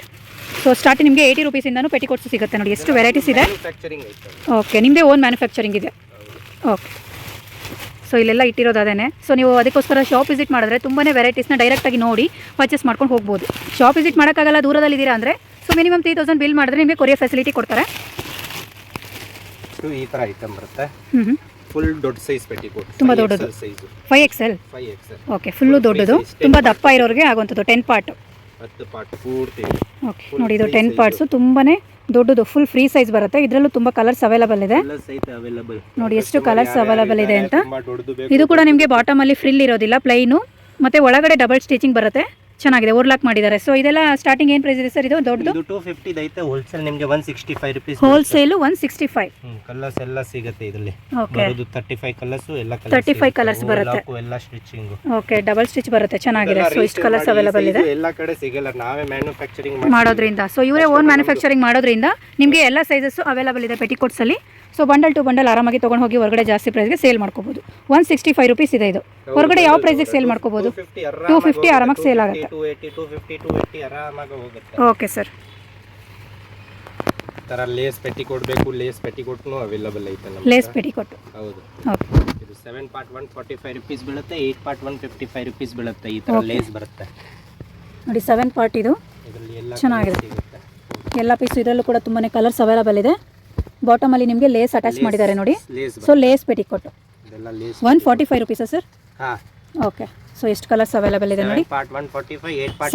ಸೊ ಸ್ಟಾರ್ಟ್ ನಿಮಗೆ ಏಯ್ಟಿ ರುಪೀಸಿಂದನೂ ಪೆಟಿಕೋಟ್ಸ್ ಸಿಗುತ್ತೆ ನೋಡಿ ಎಷ್ಟು ವೆರೈಟೀಸ್ ಇದೆ. ಓಕೆ ನಿಮ್ಮದೇ ಓನ್ ಮ್ಯಾನುಫ್ಯಾಕ್ಚರಿಂಗ್ ಇದೆ. ಓಕೆ ಸೊ ಇಲ್ಲೆಲ್ಲ ಇಟ್ಟಿರೋದು ಅದೇನೆ. ಸೊ ನೀವು ಅದಕ್ಕೋಸ್ಕರ ಶಾಪ್ ವಿಸಿಟ್ ಮಾಡಿದ್ರೆ ತುಂಬಾ ವೆರೈಟೀಸ್ನ ಡೈರೆಕ್ಟಾಗಿ ನೋಡಿ ಪರ್ಚೇಸ್ ಮಾಡ್ಕೊಂಡು ಹೋಗ್ಬೋದು. ಶಾಪ್ ವಿಸಿಟ್ ಮಾಡೋಕ್ಕಾಗಲ್ಲ ದೂರದಲ್ಲಿದ್ದೀರಾ ಅಂದರೆ so minimum three thousand bill ಮಾಡಿದ್ರೆ ನಿಮಗೆ ಕೊರಿಯರ್ ಫೆಸಿಲಿಟಿ ಕೊಡ್ತಾರೆ. ಈ ಥರ ಐಟಮ್ ಬರುತ್ತೆ. ಫುಲ್ ದೊಡ್ಡ ಸೈಜ್ ಪೆಟಿಕೋಟ್ ತುಂಬಾ ದೊಡ್ಡದು. Size five X L five X okay full ದೊಡ್ಡದು. ತುಂಬ ದಪ್ಪ ಇರೋರಿಗೆ ಆಗುವಂಥದ್ದು ಟೆನ್ ಪಾರ್ಟ್ ಹತ್ತು ಪಾರ್ಟ್ ಪೂರ್ತಿ. ಓಕೆ ನೋಡಿ ಇದು ಟೆನ್ ಪಾರ್ಟ್ಸು ತುಂಬಾನೇ ದೊಡ್ಡದು ಫುಲ್ ಫ್ರೀ ಸೈಜ್ ಬರುತ್ತೆ. ಇದರಲ್ಲೂ ತುಂಬಾ ಕಲರ್ಸ್ ಅವೈಲಬಲ್ ಇದೆ. ನೋಡಿ ಎಷ್ಟು ಕಲರ್ಸ್ ಅವೈಲಬಲ್ ಇದೆ ಅಂತ. ಇದು ಕೂಡ ನಿಮಗೆ ಬಾಟಮ್ ಅಲ್ಲಿ ಫ್ರಿಲ್ ಇರೋದಿಲ್ಲ ಪ್ಲೈನು ಮತ್ತೆ ಒಳಗಡೆ ಡಬಲ್ ಸ್ಟಿಚಿಂಗ್ ಬರುತ್ತೆ. ಚೆನ್ನಾಗಿದೆ ಓರ್ಲಾಕ್ ಮಾಡಿದ್ದಾರೆ. ಸೊ ಇದೆಲ್ಲ ಸ್ಟಾರ್ಟಿಂಗ್ ಏನ್ ಪ್ರೈಸ್ ಇದೆ ಸರ್ ಇದು ದೊಡ್ಡದು? ಇದು ಟೂ ಫಿಫ್ಟಿ ಐತೆ ಹೋಲ್ಸೇಲ್ ನಿಮಗೆ one sixty five rupees wholesale one sixty five colours ಎಲ್ಲ ಸಿಗುತ್ತೆ ಇದರಲ್ಲಿ. ಓಕೆ ಬರೋದು ತರ್ಟಿ ಫೈವ್ ಕಲರ್ಸ್ ಎಲ್ಲ 35 ಕಲರ್ಸ್ ಬರುತ್ತೆ. ಎಲ್ಲ ಸ್ಟಿಚಿಂಗ್ ಓಕೆ ಡಬಲ್ ಸ್ಟಿಚ್ ಬರುತ್ತೆ ಚೆನ್ನಾಗಿದೆ. ಸೊ ಇಷ್ಟು ಕಲರ್ಸ್ ಅವೈಲೇಬಲ್ ಇದೆ ಎಲ್ಲ ಕಡೆ ಸಿಗಲ್ಲ ನಾವೇ ಮ್ಯಾನುಫ್ಯಾಕ್ಚರಿಂಗ್ ಮಾಡೋದ್ರಿಂದ. ಸೊ ಇವರೇ ಓನ್ ಮ್ಯಾನುಫ್ಯಾಕ್ಚರಿಂಗ್ ಮಾಡೋದ್ರಿಂದ ನಿಮಗೆ ಎಲ್ಲ ಸೈಜಸ್ಸು ಅವೈಲೇಬಲ್ ಇದೆ ಪೆಟಿಕೋಟ್ಸಲ್ಲಿ ಸೊ ಬಂಡಲ್ ಟು ಬಂಡಲ್ ಆರಾಮಾಗಿ ತೊಗೊಂಡು ಹೋಗಿ ಹೊರಗಡೆ ಜಾಸ್ತಿ ಪ್ರೈಸ್ಗೆ ಸೇಲ್ ಮಾಡ್ಕೋಬೋದು. ಒನ್ ಸಿಕ್ಸ್ಟಿ ಫೈವ್ ರುಪೀಸ್ ಇದೆ. ಇದು ಹೊರಗಡೆ ಯಾವ ಪ್ರೈಸ್ಗೆ ಸೇಲ್ ಮಾಡ್ಕೋಬೋದು? ಟೂ ಫಿಫ್ಟಿ ಆರಾಮಾಗಿ ಸೇಲ್ ಆಗುತ್ತೆ. ಓಕೆ ಸರ್ ತರ ಲೇಸ್ ಪೆಟ್ಟಿ ಕೊಡಬೇಕು ಲೇಸ್ ಪೆಟ್ಟಿ ಕೊಟ್ಟು ಅವೈಲೇಬಲ್ ಐತೆ ನಮ್ಮ ಲೇಸ್ ಪೆಟ್ಟಿ ಕೊಟ್ಟು. ಹೌದು. ಓಕೆ ಇದು 7 part one forty five rupees ಬೀಳುತ್ತೆ eight part one fifty five rupees ಬೀಳುತ್ತೆ ಈ ತರ ಲೇಸ್ ಬರುತ್ತೆ. ನೋಡಿ 7 ಪಾರ್ಟ್ ಇದು. ಇದರಲ್ಲಿ ಎಲ್ಲ ಚೆನ್ನಾಗಿದೆ. ಎಲ್ಲ ಪೀಸ್ ಇದರಲ್ಲೂ ಕೂಡ ತುಂಬಾನೇ ಕಲರ್ಸ್ ಅವೈಲೇಬಲ್ ಇದೆ. ಬಾಟಮಲ್ಲಿ ನಿಮಗೆ ಲೇಸ್ ಅಟ್ಯಾಚ್ ಮಾಡಿದ್ದಾರೆ ನೋಡಿ. So lace petticoat lace one forty five ರುಪೀಸಾ sir okay so ಎಷ್ಟು ಕಲರ್ಸ್ ಅವೈಲೇಬಲ್ ಇದೆ ನೋಡಿ?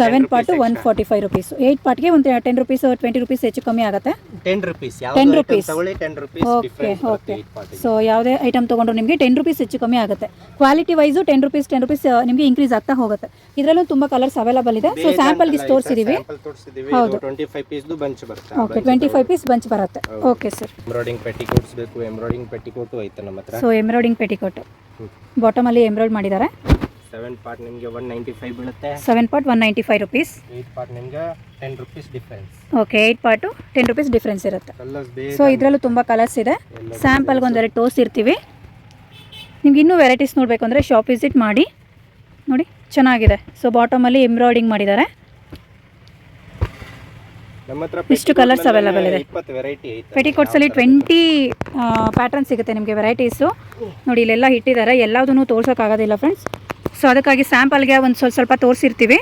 Seven part one forty five rupees eight ಪಾರ್ಟ್ಗೆ ಒಂದು ಟೆನ್ ರುಪೀಸ್ ಟ್ವೆಂಟಿ ರುಪೀಸ್ ಹೆಚ್ಚು ಕಮ್ಮಿ ಆಗುತ್ತೆ? ಟೆನ್ ರುಪೀಸ್ 10 ಯಾವ rupees. ತಗೊಳ್ಳಿ ten rupees okay okay so ಯಾವುದೇ ಐಟಮ್ ತೊಗೊಂಡ್ರು ನಿಮಗೆ ಟೆನ್ ರುಪೀಸ್ ಹೆಚ್ಚು ಕಮ್ಮಿ ಆಗುತ್ತೆ. Quality wise ten rupees ten rupees ನಿಮಗೆ ಇನ್ಕ್ರೀಸ್ ಆಗ್ತಾ ಹೋಗುತ್ತೆ. ಇದರಲ್ಲೂ ತುಂಬ ಕಲರ್ಸ್ ಅವೈಲೇಬಲ್ ಇದೆ. ಸೊ ಸ್ಯಾಂಪಲ್ಗೆ ತೋರಿಸಿದ್ದೀವಿ ತೋರಿಸಿದೀವಿ. ಹೌದು. ಟ್ವೆಂಟಿ ಫೈವ್ ಪೀಸ್ದು ಬಂಚ್ ಬರುತ್ತೆ. Okay twenty five piece bunch ಬರುತ್ತೆ. ಓಕೆ ಸರ್ ಎಂಬ್ರಾಯ್ಡಿಂಗ್ ಪೆಟಿಕೋಟ್ಸ್ ಬೇಕು ಎಂಬ್ರಾಯ್ಡಿಂಗ್ ಪೆಟಿಕೋಟು ಐತೆ ನಮ್ಮ ಹತ್ರ. ಸೊ ಎಂಬ್ರಾಯ್ಡಿಂಗ್ ಪೆಟಿಕೋಟು ಬಾಟಮಲ್ಲಿ ಎಂಬ್ರಾಯ್ಡ್ ಮಾಡಿದ್ದಾರೆ. ಸೆವೆನ್ ಪಾರ್ಟ್ ನಿಮಗೆ ಒನ್ ನೈಂಟಿ ಫೈವ್ ಬೀಳುತ್ತೆ. Seven part one ninety five rupees eight part ನಿಮಗೆ ten rupees difference okay eight part ten rupees difference ಇರುತ್ತೆ. ಕಲರ್ಸ್ ಸೊ ಇದರಲ್ಲೂ ತುಂಬ ಕಲರ್ಸ್ ಇದೆ. ಸ್ಯಾಂಪಲ್ಗೆ ಒಂದೆರಡು ತೋರಿಸಿರ್ತೀವಿ ನಿಮ್ಗೆ ಇನ್ನೂ ವೆರೈಟೀಸ್ ನೋಡಬೇಕು ಅಂದರೆ ಶಾಪ್ ವಿಸಿಟ್ ಮಾಡಿ. ನೋಡಿ ಚೆನ್ನಾಗಿದೆ. ಸೊ ಬಾಟಮಲ್ಲಿ ಎಂಬ್ರಾಯ್ಡಿಂಗ್ ಮಾಡಿದ್ದಾರೆ. ಇಷ್ಟು ಕಲರ್ಸ್ ಅವೈಲಬಲ್ ಇದೆ. ಪೆಟಿಕೋಟ್ಸಲ್ಲಿ ಟ್ವೆಂಟಿ ಪ್ಯಾಟರ್ನ್ ಸಿಗುತ್ತೆ ನಿಮಗೆ ವೆರೈಟೀಸು ನೋಡಿ ಇಲ್ಲೆಲ್ಲ ಇಟ್ಟಿದ್ದಾರೆ. ಎಲ್ಲದನ್ನು ತೋರ್ಸೋಕ್ಕಾಗೋದಿಲ್ಲ ಫ್ರೆಂಡ್ಸ್ ಸೊ ಅದಕ್ಕಾಗಿ ಸ್ಯಾಂಪಲ್ಗೆ ಒಂದು ಸ್ವಲ್ಪ ಸ್ವಲ್ಪ ತೋರಿಸಿರ್ತೀವಿ.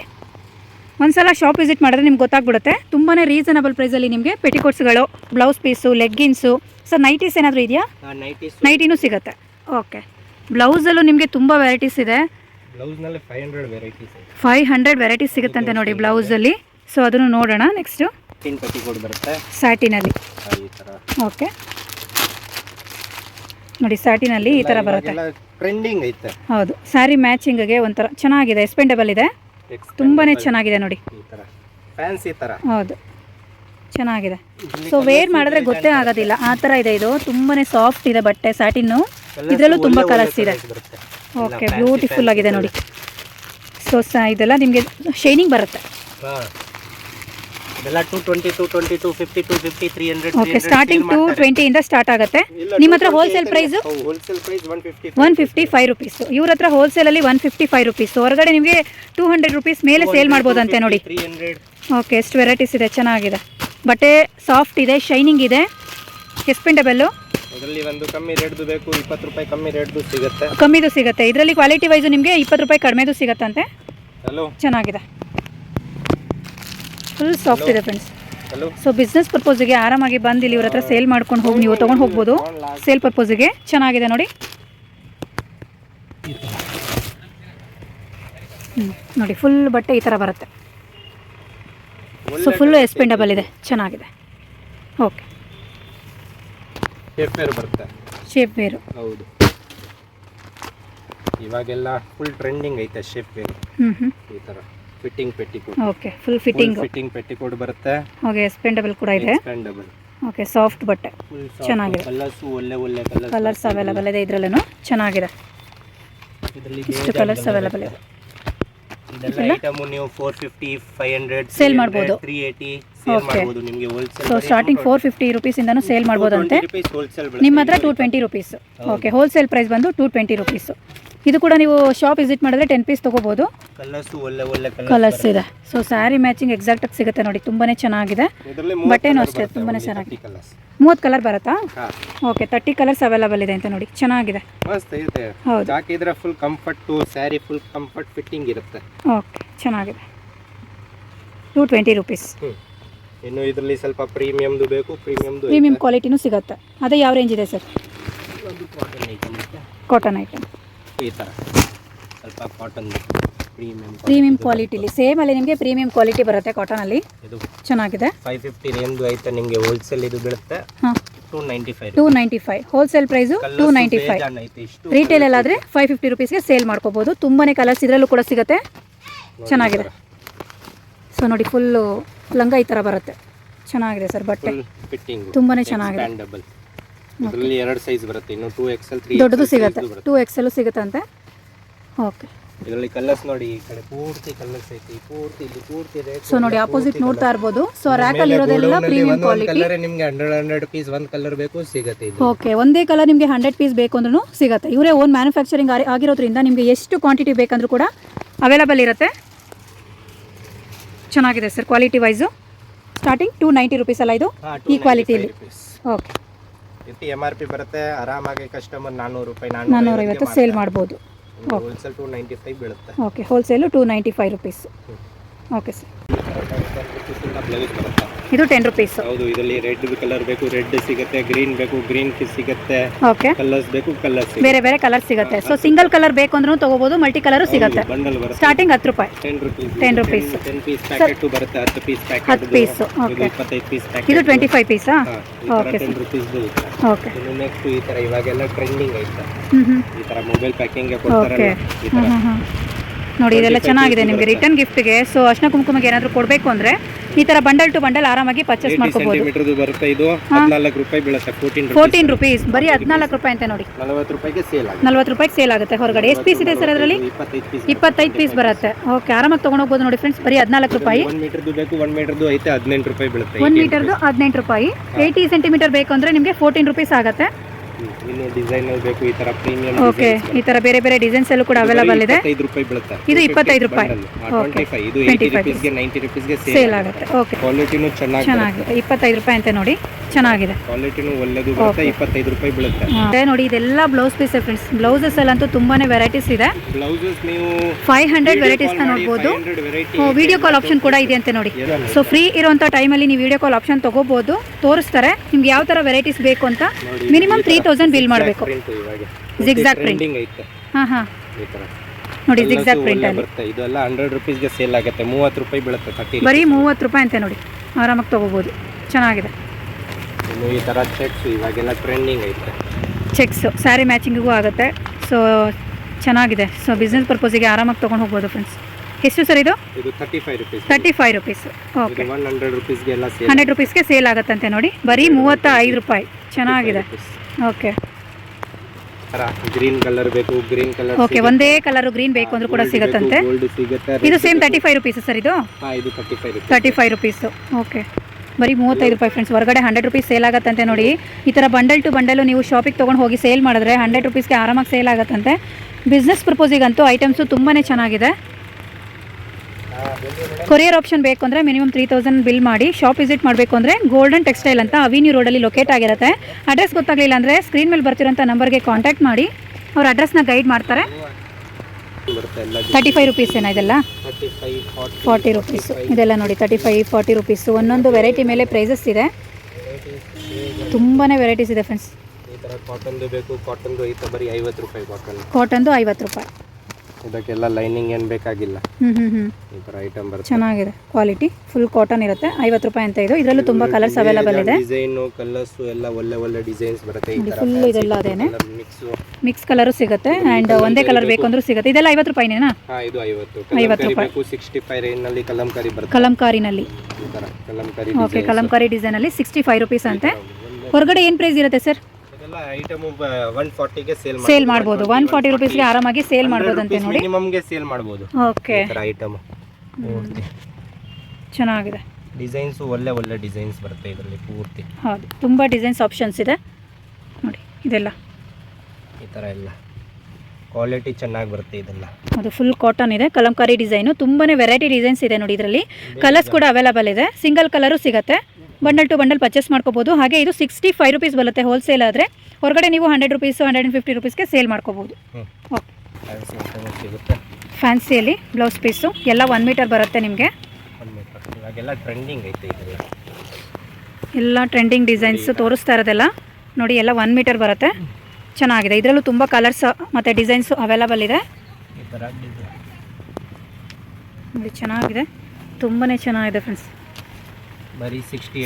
ಒಂದ್ಸಲ ಶಾಪ್ ವಿಸಿಟ್ ಮಾಡಿದ್ರೆ ನಿಮ್ಗೆ ಗೊತ್ತಾಗ್ಬಿಡುತ್ತೆ. ತುಂಬಾ ರೀಸನಬಲ್ ಪ್ರೈಸಲ್ಲಿ ನಿಮಗೆ ಪೆಟಿಕೋಟ್ಸ್ಗಳು blouse piece leggings sir nighties ಏನಾದರೂ ಇದೆಯಾ? ನೈಟಿನೂ ಸಿಗುತ್ತೆ. ಓಕೆ ಬ್ಲೌಸಲ್ಲೂ ನಿಮಗೆ ತುಂಬ ವೆರೈಟೀಸ್ ಇದೆ. ಫೈವ್ ಹಂಡ್ರೆಡ್ ವೆರೈಟೀಸ್ ಸಿಗುತ್ತಂತೆ ನೋಡಿ ಬ್ಲೌಸಲ್ಲಿ ಸೊ ಅದನ್ನು ನೋಡೋಣ ನೆಕ್ಸ್ಟು ಸ್ಯಾಟಿನಲ್ಲಿ ಓಕೆ ನೋಡಿ ಸಾಟಿನಲ್ಲಿ ಈ ಥರ ಬರುತ್ತೆ. ಟ್ರೆಂಡಿಂಗ್ ಐತೆ. ಹೌದು ಸ್ಯಾರಿ ಮ್ಯಾಚಿಂಗ್ಗೆ ಒಂಥರ ಚೆನ್ನಾಗಿದೆ ಎಕ್ಸ್ಪೆಂಡಬಲ್ ಇದೆ. ತುಂಬಾನೇ ಚೆನ್ನಾಗಿದೆ ನೋಡಿ. ಫ್ಯಾನ್ಸಿ ಥರ ಹೌದು ಚೆನ್ನಾಗಿದೆ. ಸೊ ವೇರ್ ಮಾಡಿದ್ರೆ ಗೊತ್ತೇ ಆಗೋದಿಲ್ಲ. ಆ ಥರ ಇದೆ ಇದು. ತುಂಬಾನೇ ಸಾಫ್ಟ್ ಇದೆ ಬಟ್ಟೆ ಸ್ಯಾಟಿನ್ನು ಇದರಲ್ಲೂ ತುಂಬ ಕಲರ್ಸ್ ಇದೆ. ಓಕೆ ಬ್ಯೂಟಿಫುಲ್ ಆಗಿದೆ ನೋಡಿ. ಸೊ ಸ ಇದೆಲ್ಲ ನಿಮಗೆ ಶೈನಿಂಗ್ ಬರುತ್ತೆ. ಇದೆಲ್ಲ two twenty two twenty two fifty two fifty three hundred okay starting two ಟ್ವೆಂಟಿಯಿಂದ start ಆಗುತ್ತೆ. ನಿಮ್ಮ ಹತ್ರ wholesale price wholesale price one fifty one fifty five rupees ಇವ್ರ ಹತ್ರ ಹೋಲ್ಸೇಲಲ್ಲಿ ಒನ್ ಫಿಫ್ಟಿ ಫೈವ್ ರುಪೀಸ್ ಹೊರಗಡೆ ನಿಮಗೆ ಟೂ ಹಂಡ್ರೆಡ್ ರುಪೀಸ್ ಮೇಲೆ ಸೇಲ್ ಮಾಡ್ಬೋದಂತೆ ನೋಡಿ. ತ್ರೀ ಹಂಡ್ರೆಡ್ ಓಕೆ ಎಷ್ಟು ವೆರೈಟೀಸ್ ಇದೆ? ಚೆನ್ನಾಗಿದೆ. ಬಟ್ಟೆ ಸಾಫ್ಟ್ ಇದೆ ಶೈನಿಂಗ್ ಇದೆ. ಎಸ್ಪೆಂಡಬಲ್ಲು ಒಂದು ಕಮ್ಮಿ ರೇಟ್ದು ಬೇಕು ಇಪ್ಪತ್ತು ರೂಪಾಯಿ ಕಮ್ಮಿ ರೇಟ್ದು ಸಿಗುತ್ತೆ. ಕಮ್ಮಿದು ಸಿಗುತ್ತೆ. ಇದರಲ್ಲಿ ಕ್ವಾಲಿಟಿ ವೈಸು ನಿಮಗೆ ಇಪ್ಪತ್ತು ರೂಪಾಯಿ ಕಡಿಮೆದು ಸಿಗುತ್ತಂತೆ. ಹಲೋ ಚೆನ್ನಾಗಿದೆ. ಫುಲ್ ಸಾಫ್ಟ್ ಇದೆ ಫ್ರೆಂಡ್ಸ್ ಸೊ ಬಿಸ್ನೆಸ್ ಪರ್ಪೋಸಿಗೆ ಆರಾಮಾಗಿ ಬಂದು ಇಲ್ಲಿ ಇವ್ರ ಹತ್ರ ಸೇಲ್ ಮಾಡ್ಕೊಂಡು ಹೋಗಿ ನೀವು ತೊಗೊಂಡು ಹೋಗ್ಬೋದು. ಸೇಲ್ ಪರ್ಪೋಸಿಗೆ ಚೆನ್ನಾಗಿದೆ ನೋಡಿ. ನೋಡಿ ಫುಲ್ ಬಟ್ಟೆ ಈ ಥರ ಬರುತ್ತೆ. ಸೊ ಫುಲ್ ಎಕ್ಸ್ಪೆಂಡಬಲ್ ಇದೆ. ಚೆನ್ನಾಗಿದೆ. ಓಕೆ ಶೇಪ್ ವೇರು ಹೌದು. ಇವಾಗೆಲ್ಲ ಫುಲ್ ಟ್ರೆಂಡಿಂಗ್ ಐತೆ ಶೇಪ್ ಬೇರು ಹ್ಞೂ ಈ ಥರ fitting petticoat okay full fitting fitting petticoat ಬರುತ್ತೆ. ಓಕೆ ಎಕ್ಸ್ಪೆಂಡಬಲ್ ಕೂಡ ಇದೆ. ಎಕ್ಸ್ಪೆಂಡಬಲ್ ಓಕೆ ಸಾಫ್ಟ್ ಬಟ್ಟೆ. ಚೆನ್ನಾಗಿದೆ. ಕಲರ್ಸ್ ಒಳ್ಳೆ ಒಳ್ಳೆ ಕಲರ್ಸ್ ಕಲರ್ಸ್ ಅವೈಲೇಬಲ್ ಇದೆ ಇದರಲ್ಲೂ ಚೆನ್ನಾಗಿದೆ. ಇದರಲ್ಲಿ ಇಷ್ಟು ಕಲರ್ಸ್ ಅವೈಲೇಬಲ್ ಇದೆ. ನೀವು four fifty five hundred Sale ಮಾಡ್ಬೋದು. ತ್ರೀ ಏಯ್ಟಿ ಸೇಲ್ ಮಾಡ್ಬೋದು wholesale so starting four fifty ರುಪೀಸಿಂದನೂ sale ಮಾಡ್ಬೋದಂತೆ ನಿಮ್ಮ ಹತ್ರ two twenty rupees okay wholesale price ಬಂದು ಟೂ ಟ್ವೆಂಟಿ ರುಪೀಸು ಇದು ಕೂಡ ನೀವು ಶಾಪ್ ವಿಸಿಟ್ ಮಾಡಿದ್ರೆ ಟೆನ್ ಪೀಸ್ ತಗೋಬಹುದು ಕಲರ್ಸು ಒಳ್ಳೆ ಒಳ್ಳೆ ಕಲರ್ಸ್ ಇದೆ. ಸೊ ಸ್ಯಾರಿ ಮ್ಯಾಚಿಂಗ್ ಎಕ್ಸಾಕ್ಟ್ ಆಗಿ ಸಿಗುತ್ತೆ ನೋಡಿ ತುಂಬಾನೇ ಚೆನ್ನಾಗಿದೆ. ಬಟ್ಟೆನೂ ಅಷ್ಟೇ ತುಂಬಾನೇ ಚೆನ್ನಾಗಿದೆ ಕಲರ್ಸ್ ಮೂವತ್ತು ಕಲರ್ ಬರುತ್ತಾ? ಹಾ. ಓಕೆ ತರ್ಟಿ ಕಲರ್ಸ್ ಅವೈಲೇಬಲ್ ಇದೆ ಅಂತ ನೋಡಿ ಚೆನ್ನಾಗಿದೆ. ಹೌದು. ಹಾಕಿದ್ರೆ full comfort sari full comfort fitting ಇರುತ್ತೆ. ಓಕೆ ಚೆನ್ನಾಗಿದೆ. ಟೂ ಟ್ವೆಂಟಿ ರುಪೀಸ್ ಇನ್ನು ಇದರಲ್ಲಿ ಸ್ವಲ್ಪ ಪ್ರೀಮಿಯಮ್ದು ಬೇಕು ಪ್ರೀಮಿಯಮ್ದು ಪ್ರೀಮಿಯಂ ಕ್ವಾಲಿಟಿನೂ ಸಿಗುತ್ತೆ. ಅದೇ ಯಾವ ರೇಂಜ್ ಇದೆ sir? Cotton item cotton item ಈ ಥರ. ಸ್ವಲ್ಪ ಕಾಟನ್ ಪ್ರೀಮಿಯಂ ಪ್ರೀಮಿಯಂ ಕ್ವಾಲಿಟಿಲಿ ಸೇಮ್ ಅಲ್ಲಿ ನಿಮಗೆ ಪ್ರೀಮಿಯಂ ಕ್ವಾಲಿಟಿ ಬರುತ್ತೆ ಕಾಟನಲ್ಲಿ ಇದು ಚೆನ್ನಾಗಿದೆ. ಫೈವ್ ಫಿಫ್ಟಿ ರೇಂಜ್ ಐತೆ ನಿಮಗೆ ಹೋಲ್ಸೇಲ್ ಇದು ಬೀಳುತ್ತೆ. ಹಾಂ. Two ninety five two ninety five wholesale price two ninety five retail ಆದರೆ ಫೈವ್ ಫಿಫ್ಟಿ ರುಪೀಸ್ಗೆ ಸೇಲ್ ಮಾಡ್ಕೋಬೋದು. ತುಂಬಾ ಕಲರ್ಸ್ ಇದರಲ್ಲೂ ಕೂಡ ಸಿಗುತ್ತೆ. ಚೆನ್ನಾಗಿದೆ. ಸೊ ನೋಡಿ ಫುಲ್ಲು ಲಂಗ ಈ ಥರ ಬರುತ್ತೆ. ಚೆನ್ನಾಗಿದೆ ಸರ್ ಬಟ್ಟೆ. ತುಂಬಾ ಫಿಟ್ಟಿಂಗ್ ತುಂಬಾನೇ ಚೆನ್ನಾಗಿದೆ. ಇದರಲ್ಲಿ ಎರಡು ಸೈಜ್ ಬರುತ್ತೆ. ಇನ್ನು ಟೂ ಎಕ್ಸೆಲ್ ತ್ರೀ ದೊಡ್ಡದು ಸಿಗುತ್ತೆ. ಟೂ ಎಕ್ಸೆಲ್ ಸಿಗುತ್ತಂತೆ ಓಕೆ ಇದರಲ್ಲಿ ಕಲರ್ಸ್ ನೋಡಿ ಈ ಕಡೆ ಪೂರ್ತಿ ಕಲರ್ಸ್ ಐತಿ. ಪೂರ್ತಿ ಇಲ್ಲಿ ಪೂರ್ತಿ ರೇಟ್ ಸೊ ನೋಡಿ ಆಪೋಸಿಟ್ ನೋಡ್ತಾ ಇರ್ಬೋದು. ಸೊ ರ್ಯಾಕಲ್ಲಿ ಇರೋದೆಲ್ಲ ಪ್ರೀಮಿಯಂ ಕ್ವಾಲಿಟಿ ಕಲರ್ ನಿಮಗೆ 100 100 ಪೀಸ್ ಒಂದ್ ಕಲರ್ ಬೇಕು ಸಿಗುತ್ತೆ ಇಲ್ಲಿ. ಓಕೆ ಒಂದೇ ಕಲರ್ ನಿಮಗೆ ಹಂಡ್ರೆಡ್ ಪೀಸ್ ಬೇಕು ಅಂದ್ರೂ ಸಿಗುತ್ತೆ. ಇವರೇ ಓನ್ ಮ್ಯಾನುಫ್ಯಾಕ್ಚರಿಂಗ್ ಆಗಿರೋದ್ರಿಂದ ನಿಮಗೆ ಎಷ್ಟು ಕ್ವಾಂಟಿಟಿ ಬೇಕಂದ್ರೂ ಕೂಡ ಅವೈಲೇಬಲ್ ಇರುತ್ತೆ. ಚೆನ್ನಾಗಿದೆ sir quality wise starting two ninety rupees ಅಲ್ಲ ಇದು? ಈ ಕ್ವಾಲಿಟಿಯಲ್ಲಿ ಓಕೆ ಎಂ ಆರ್ ಪಿ ಬರುತ್ತೆ ಆರಾಮಾಗಿ ಕಸ್ಟಮರ್ ನಾನ್ನೂರು ರೂಪಾಯಿ ನಾನ್ನೂರೈವತ್ತು ಸೇಲ್ ಮಾಡ್ಬೋದು. ಹೋಲ್ಸೇಲ್ ಟು ನೈಂಟಿ ಫೈವ್ ಬೀಳುತ್ತೆ. Okay wholesale two ninety five rupees okay sir ಇದು ಟೆನ್ ರುಪೀಸ್ ಹೌದು ಇದರಲ್ಲಿ ರೆಡ್ ಕಲರ್ ಬೇಕು ರೆಡ್ ಸಿಗುತ್ತೆ ಗ್ರೀನ್ ಬೇಕು ಗ್ರೀನ್ ಸಿಗುತ್ತೆ. ಓಕೆ ಕಲರ್ಸ್ ಬೇಕು ಕಲರ್ಸ್ ಬೇರೆ ಬೇರೆ ಕಲರ್ ಸಿಗುತ್ತೆ. ಸೊ ಸಿಂಗಲ್ ಕಲರ್ ಬೇಕು ಅಂದ್ರೂ ತಗೋಬಹುದು ಮಲ್ಟಿ ಕಲರ್ ಸಿಗುತ್ತೆ ಸ್ಟಾರ್ಟಿಂಗ್ ಹತ್ತು ರೂಪಾಯಿ. Ten rupees 10 rupees. Ten piece packet ಬರುತ್ತೆ ಹತ್ತು ಪೀಸ್ ಇದು ಟ್ವೆಂಟಿ ಫೈವ್ ಪೀಸಾ ಓಕೆ ಥರ ಟೆನ್ ರುಪೀಸ್ ಓಕೆ ನೆಕ್ಸ್ಟ್ ಈ ತರ ಇವಾಗೆಲ್ಲ ಟ್ರೆಂಡಿಂಗ್ ಐತೆ. ಈ ತರ ಮೊಬೈಲ್ ಪ್ಯಾಕಿಂಗ್ ಕೊಡ್ತಾರೆ ಈ ಹಾಂ ನೋಡಿ ಇದೆಲ್ಲ ಚೆನ್ನಾಗಿದೆ ನಿಮಗೆ ರಿಟರ್ನ್ ಗಿಫ್ಟ್ಗೆ ಸೊ ಅರ್ಶನ ಕುಂಕುಮಕ್ಕೆ ಏನಾದರೂ ಕೊಡಬೇಕು ಅಂದರೆ ಈ ಥರ ಬಂಡಲ್ ಟು ಬಂಡಲ್ ಆರಾಮಾಗಿ ಪರ್ಚೇಸ್ ಮಾಡ್ಕೋಬಹುದು ಬರುತ್ತೆ ಇದು. ರೂಪಾಯಿ ಬೀಳುತ್ತೆ ಫೋರ್ಟೀನ್ ರುಪೀಸ್ ಬರೀ ಹದಿನಾಲ್ಕು ರೂಪಾಯಿ ಅಂತ ನೋಡಿ. ನಲವತ್ತು ರೂಪಾಯಿಗೆ ಸೇಲ್ ಆಗುತ್ತೆ. ನಲ್ವತ್ತು ರೂಪಾಯಿಗೆ ಸೇಲ್ ಆಗುತ್ತೆ ಹೊರಗಡೆ. ಎಷ್ಟು ಪೀಸ್ ಇದೆ ಸರ್ ಅದರಲ್ಲಿ? ಇಪ್ಪತ್ತೈದು ಪೀಸ್ ಬರುತ್ತೆ. ಓಕೆ ಆರಾಮಾಗಿ ತೊಗೊಂಡೋಗ್ಬೋದು ನೋಡಿ ಫ್ರೆಂಡ್ಸ್ ಬರೀ ಹದಿನಾಲ್ಕು ರೂಪಾಯಿ. ಒನ್ ಮೀಟರ್ದು ಬೇಕು ಒನ್ ಮೀಟರ್ದು ಐತೆ ಹದಿನೆಂಟು ರೂಪಾಯಿ ಬೀಳುತ್ತೆ. ಒಂದು ಮೀಟರ್ದು ಹದಿನೆಂಟು ರೂಪಾಯಿ. ಏಯ್ಟಿ ಸೆಂಟಿಮೀಟರ್ ಬೇಕು ಅಂದರೆ ನಿಮಗೆ ಫೋರ್ಟೀನ್ ರುಪೀಸ್ ಆಗುತ್ತೆ. ಇನ್ನು ಡಿಸೈನ್ ಬೇಕು ಈ ತರ ಪ್ರೀಮಿಯಂ ಓಕೆ ಈ ತರ ಬೇರೆ ಬೇರೆ ಡಿಸೈನ್ಸ್ ಎಲ್ಲೂ ಕೂಡ ಅವೈಲೇಬಲ್ ಇದೆ. ಇಪ್ಪತ್ತೈದು ರೂಪಾಯಿ ಬೀಳುತ್ತೆ. ಇದು ಇಪ್ಪತ್ತೈದು ರೂಪಾಯಿ. ಟ್ವೆಂಟಿ ಫೈವ್ ಇದು 80 ರೂಪಾಯಿಗೆ 90 ರೂಪಾಯಿಗೆ ಸೇಲ್ ಆಗುತ್ತೆ. ಓಕೆ ಕ್ವಾಲಿಟಿನೂ ಚೆನ್ನಾಗಿದೆ. ಚೆನ್ನಾಗಿದೆ. ಇಪ್ಪತ್ತೈದು ರೂಪಾಯಿ ಅಂತ ನೋಡಿ. ಚೆನ್ನಾಗಿದೆ. ಕ್ವಾಲಿಟಿನೂ ಒಳ್ಳೇದು ಬರುತ್ತೆ ಇಪ್ಪತ್ತೈದು ರೂಪಾಯಿ ಬೀಳುತ್ತೆ. ಅದೇ ನೋಡಿ ಇದೆಲ್ಲ ಬ್ಲೌಸ್ ಪೀಸ್ ಫ್ರೆಂಡ್ಸ್ ಬ್ಲೌಸಸ್ ಅಲ್ಲಿ ಅಂತೂ ತುಂಬಾನೇ ವೆರೈಟೀಸ್ ಇದೆ. ಬ್ಲೌಸಸ್ ನೀವು ಫೈವ್ ಹಂಡ್ರೆಡ್ ವೆರೈಟೀಸ್ನ ನೋಡ್ಬೋದು. ವಿಡಿಯೋ ಕಾಲ್ ಆಪ್ಷನ್ ಕೂಡ ಇದೆ ಅಂತ ನೋಡಿ. ಸೊ ಫ್ರೀ ಇರುವಂಥ ಟೈಮಲ್ಲಿ ನೀವು ವಿಡಿಯೋ ಕಾಲ್ ಆಪ್ಷನ್ ತಗೋಬಹುದು ತೋರಿಸ್ತಾರೆ. ನಿಮ್ಗೆ ಯಾವ ಥರ ವೆರೈಟೀಸ್ ಬೇಕು ಅಂತ. ಮಿನಿಮಮ್ ತ್ರೀ ತೌಸಂಡ್ ಬಿಲ್ ಮಾಡಬೇಕು. ಪ್ರಿಂಟ್ Zigzag ಐತೆ. ಹಾಂ ಹಾಂ. ನೋಡಿ Colours ಪ್ರಿಂಟ್ ಬರುತ್ತೆ. ಇದೆಲ್ಲ ಹಂಡ್ರೆಡ್ ರುಪೀಸ್ಗೆ ಸೇಲ್ ಆಗುತ್ತೆ. ಮೂವತ್ತು ರೂಪಾಯಿ ಬೀಳುತ್ತೆ ಬರೀ ಮೂವತ್ತು ರೂಪಾಯಿ ಅಂತೆ ನೋಡಿ. ಆರಾಮಾಗಿ ತಗೋಬಹುದು ಚೆನ್ನಾಗಿದೆ. ಇನ್ನು ಈ ಥರ ಚೆಕ್ಸ್ ಇವಾಗೆಲ್ಲ ಟ್ರೆಂಡಿಂಗ್ ಐತೆ. ಚೆಕ್ಸ್ ಸ್ಯಾರಿ ಮ್ಯಾಚಿಂಗಿಗೂ ಆಗುತ್ತೆ. ಸೊ ಚೆನ್ನಾಗಿದೆ. ಸೊ ಬಿಸ್ನೆಸ್ ಪರ್ಪಸಿಗೆ ಆರಾಮಾಗಿ ತೊಗೊಂಡು ಹೋಗ್ಬೋದು ಫ್ರೆಂಡ್ಸ್ ಎಷ್ಟು ಸರ್ ಇದು? ಇದು thirty five rupees thirty five rupees okay one hundred ರುಪೀಸ್ಗೆ ಎಲ್ಲ ಸೇಲ್ ಹಂಡ್ರೆಡ್ ರುಪೀಸ್ಗೆ ಸೇಲ್ ಆಗುತ್ತಂತೆ ನೋಡಿ. ಬರೀ ಮೂವತ್ತ ಐದು ರೂಪಾಯಿ. ಚೆನ್ನಾಗಿದೆ. ಓಕೆ ಗ್ರೀನ್ ಕಲರ್ ಬೇಕು ಗ್ರೀನ್ ಕಲರ್ ಓಕೆ ಒಂದೇ ಕಲರ್ ಗ್ರೀನ್ ಬೇಕು ಅಂದ್ರೂ ಕೂಡ ಸಿಗುತ್ತಂತೆ. ಇದು same thirty five rupees sir ಇದು? ತರ್ಟಿ ಫೈವ್ ರುಪೀಸು ಓಕೆ ಬರೀ ಮೂವತ್ತೈದು ರೂಪಾಯಿ ಫ್ರೆಂಡ್ಸ್ ಹೊರಗಡೆ ಹಂಡ್ರೆಡ್ ರುಪೀಸ್ ಸೇಲ್ ಆಗುತ್ತಂತೆ ನೋಡಿ. ಈ ಥರ ಬಂಡಲ್ ಟು ಬಂಡಲು ನೀವು ಶಾಪಿಗೆ ತೊಗೊಂಡು ಹೋಗಿ ಸೇಲ್ ಮಾಡಿದ್ರೆ ಹಂಡ್ರೆಡ್ ರುಪೀಸ್ಗೆ ಆರಾಮಾಗಿ ಸೇಲ್ ಆಗುತ್ತಂತೆ. ಬಿಸ್ನೆಸ್ ಪರ್ಪೋಸಿಗಂತೂ ಐಟಮ್ಸು ತುಂಬಾ ಚೆನ್ನಾಗಿದೆ. ಕೊರಿಯರ್ ಆಪ್ಷನ್ ಬೇಕು ಅಂದರೆ ಮಿನಿಮಮ್ ತ್ರೀ ತೌಸಂಡ್ ಬಿಲ್ ಮಾಡಿ ಶಾಪ್ ವಿಸಿಟ್ ಮಾಡಬೇಕು ಅಂದರೆ ಗೋಲ್ಡನ್ ಟೆಕ್ಸ್ಟೈಲ್ ಅಂತ ಅವಿನ್ಯೂ ರೋಡಲ್ಲಿ ಲೊಕೇಟ್ ಆಗಿರುತ್ತೆ. ಅಡ್ರೆಸ್ ಗೊತ್ತಾಗಲಿಲ್ಲ ಅಂದರೆ ಸ್ಕ್ರೀನ್ ಮೇಲೆ ಬರ್ತಿರೋಂಥ ನಂಬರ್ಗೆ ಕಾಂಟ್ಯಾಕ್ಟ್ ಮಾಡಿ. ಅವ್ರ ಅಡ್ರೆಸ್ನ ಗೈಡ್ ಮಾಡ್ತಾರೆ. ತರ್ಟಿ ಫೈವ್ ರುಪೀಸ್ ಏನ ಇದೆಲ್ಲ? ಫಾರ್ಟಿ ಫಾರ್ಟಿ ರುಪೀಸು ಇದೆಲ್ಲ ನೋಡಿ ತರ್ಟಿ ಫೈವ್ ಫಾರ್ಟಿ ರುಪೀಸು ಒಂದೊಂದು ವೆರೈಟಿ ಮೇಲೆ ಪ್ರೈಸಸ್ ಇದೆ. ತುಂಬಾ ವೆರೈಟೀಸ್ ಇದೆ ಫ್ರೆಂಡ್ಸ್ ಈ ಥರ ಕಾಟನ್ದು ಬೇಕು. ಕಾಟನ್ದು ಐತೆ ಬರೀ ಐವತ್ತು ರೂಪಾಯಿ ಕಾಟನ್ ಕಾಟನ್ದು ಐವತ್ತು ರೂಪಾಯಿ. ಇದಕ್ಕೆಲ್ಲ ಲೈನಿಂಗ್ ಏನು ಬೇಕಾಗಿಲ್ಲ. ಹ್ಞೂ ಹ್ಞೂ ಹ್ಞೂ ಈ ಥರ ಐಟಮ್ ಬರುತ್ತೆ. ಚೆನ್ನಾಗಿದೆ. ಕ್ವಾಲಿಟಿ ಫುಲ್ ಕಾಟನ್ ಇರುತ್ತೆ. ಐವತ್ತು ರೂಪಾಯಿ ಅಂತ ಇದು. ಇದರಲ್ಲೂ ತುಂಬ ಕಲರ್ಸ್ ಅವೈಲಬಲ್ ಇದೆ. ಡಿಸೈನು ಕಲರ್ಸು ಎಲ್ಲ ಒಳ್ಳೆ ಒಳ್ಳೆ ಡಿಸೈನ್ಸ್ ಬರುತ್ತೆ ಈ ಥರ ಫುಲ್ ಇದೆಲ್ಲ ಅದೇನೆ. ಮಿಕ್ಸು ಮಿಕ್ಸ್ ಕಲರು ಸಿಗುತ್ತೆ ಆ್ಯಂಡ್ ಒಂದೇ ಕಲರ್ ಬೇಕು ಅಂದ್ರೂ ಸಿಗುತ್ತೆ. ಇದೆಲ್ಲ ಐವತ್ತು ರೂಪಾಯಿನೇನಾ ಹಾಂ ಇದು ಐವತ್ತು. ಐವತ್ತು ರೂಪಾಯಿ. ಸಿಕ್ಸ್ಟಿ ಫೈವ್ ರೇಂಜ್ನಲ್ಲಿ ಕಲಂಕಾರಿ ಬರುತ್ತೆ. ಕಲಂಕಾರಿನಲ್ಲಿ. ಈ ಥರ ಕಲಂಕಾರಿ ಓಕೆ ಕಲಂಕಾರಿ ಡಿಸೈನಲ್ಲಿ ಸಿಕ್ಸ್ಟಿ ಫೈವ್ ರುಪೀಸ್ ಅಂತೆ. ಹೊರಗಡೆ ಏನು ಪ್ರೈಸ್ ಇರುತ್ತೆ ಸರ್ ಐಟಮು ಒನ್ ಫಾರ್ಟಿಗೆ ಸೇಲ್ ಸೇಲ್ ಮಾಡ್ಬೋದು. ಒನ್ ಫಾರ್ಟಿ ರುಪೀಸ್ಗೆ ಆರಾಮಾಗಿ ಸೇಲ್ ಮಾಡ್ಬೋದು ಅಂತ ನೋಡಿ. ಮಿನಿಮಮ್ಗೆ ಸೇಲ್ ಮಾಡ್ಬೋದು. ಓಕೆ. ಐಟಮ್ ಚೆನ್ನಾಗಿದೆ. ಡಿಸೈನ್ಸ್ ಒಳ್ಳೆ ಒಳ್ಳೆ ಡಿಸೈನ್ಸ್ ಬರುತ್ತೆ ಇದರಲ್ಲಿ ಪೂರ್ತಿ. ಹೌದು. ತುಂಬ ಡಿಸೈನ್ಸ್ ಆಪ್ಷನ್ಸ್ ಇದೆ. ನೋಡಿ ಇದೆಲ್ಲ. ಈ ಥರ ಎಲ್ಲ. ಕ್ವಾಲಿಟಿ ಚೆನ್ನಾಗಿ ಬರುತ್ತೆ ಇದೆಲ್ಲ. ಅದು ಫುಲ್ ಕಾಟನ್ ಇದೆ. ಕಲಂಕಾರಿ ಡಿಸೈನು ತುಂಬಾ ವೆರೈಟಿ ಡಿಸೈನ್ಸ್ ಇದೆ ನೋಡಿ ಇದರಲ್ಲಿ. ಕಲರ್ಸ್ ಕೂಡ ಅವೈಲಬಲ್ ಇದೆ. ಸಿಂಗಲ್ ಕಲರು ಸಿಗುತ್ತೆ. ಬಂಡಲ್ ಟು ಬಂಡಲ್ ಪರ್ಚೇಸ್ ಮಾಡ್ಕೋಬೋದು. ಹಾಗೆ ಇದು ಸಿಕ್ಸ್ಟಿ ಫೈವ್ ರುಪೀಸ್ ಬರುತ್ತೆ ಹೋಲ್ಸೇಲ್ ಆದರೆ. ಹೊರಗಡೆ ನೀವು hundred rupees hundred and fifty ರುಪೀಸ್ಗೆ sale ಮಾಡ್ಕೋಬೋದು. ಫ್ಯಾನ್ಸಿಯಲ್ಲಿ ಬ್ಲೌಸ್ ಪೀಸು ಎಲ್ಲ ಒನ್ ಮೀಟರ್ ಬರುತ್ತೆ ನಿಮಗೆ. ಎಲ್ಲ ಟ್ರೆಂಡಿಂಗ್ ಡಿಸೈನ್ಸ್ ತೋರಿಸ್ತಾ ಇರೋದೆಲ್ಲ. ನೋಡಿ ಎಲ್ಲ ಒನ್ ಮೀಟರ್ ಬರುತ್ತೆ. ಚೆನ್ನಾಗಿದೆ. ಇದರಲ್ಲೂ ತುಂಬ ಕಲರ್ಸ್ ಮತ್ತು ಡಿಸೈನ್ಸು ಅವೈಲಬಲ್ ಇದೆ. ನೋಡಿ ಚೆನ್ನಾಗಿದೆ. ತುಂಬಾ ಚೆನ್ನಾಗಿದೆ ಫ್ರೆಂಡ್ಸ್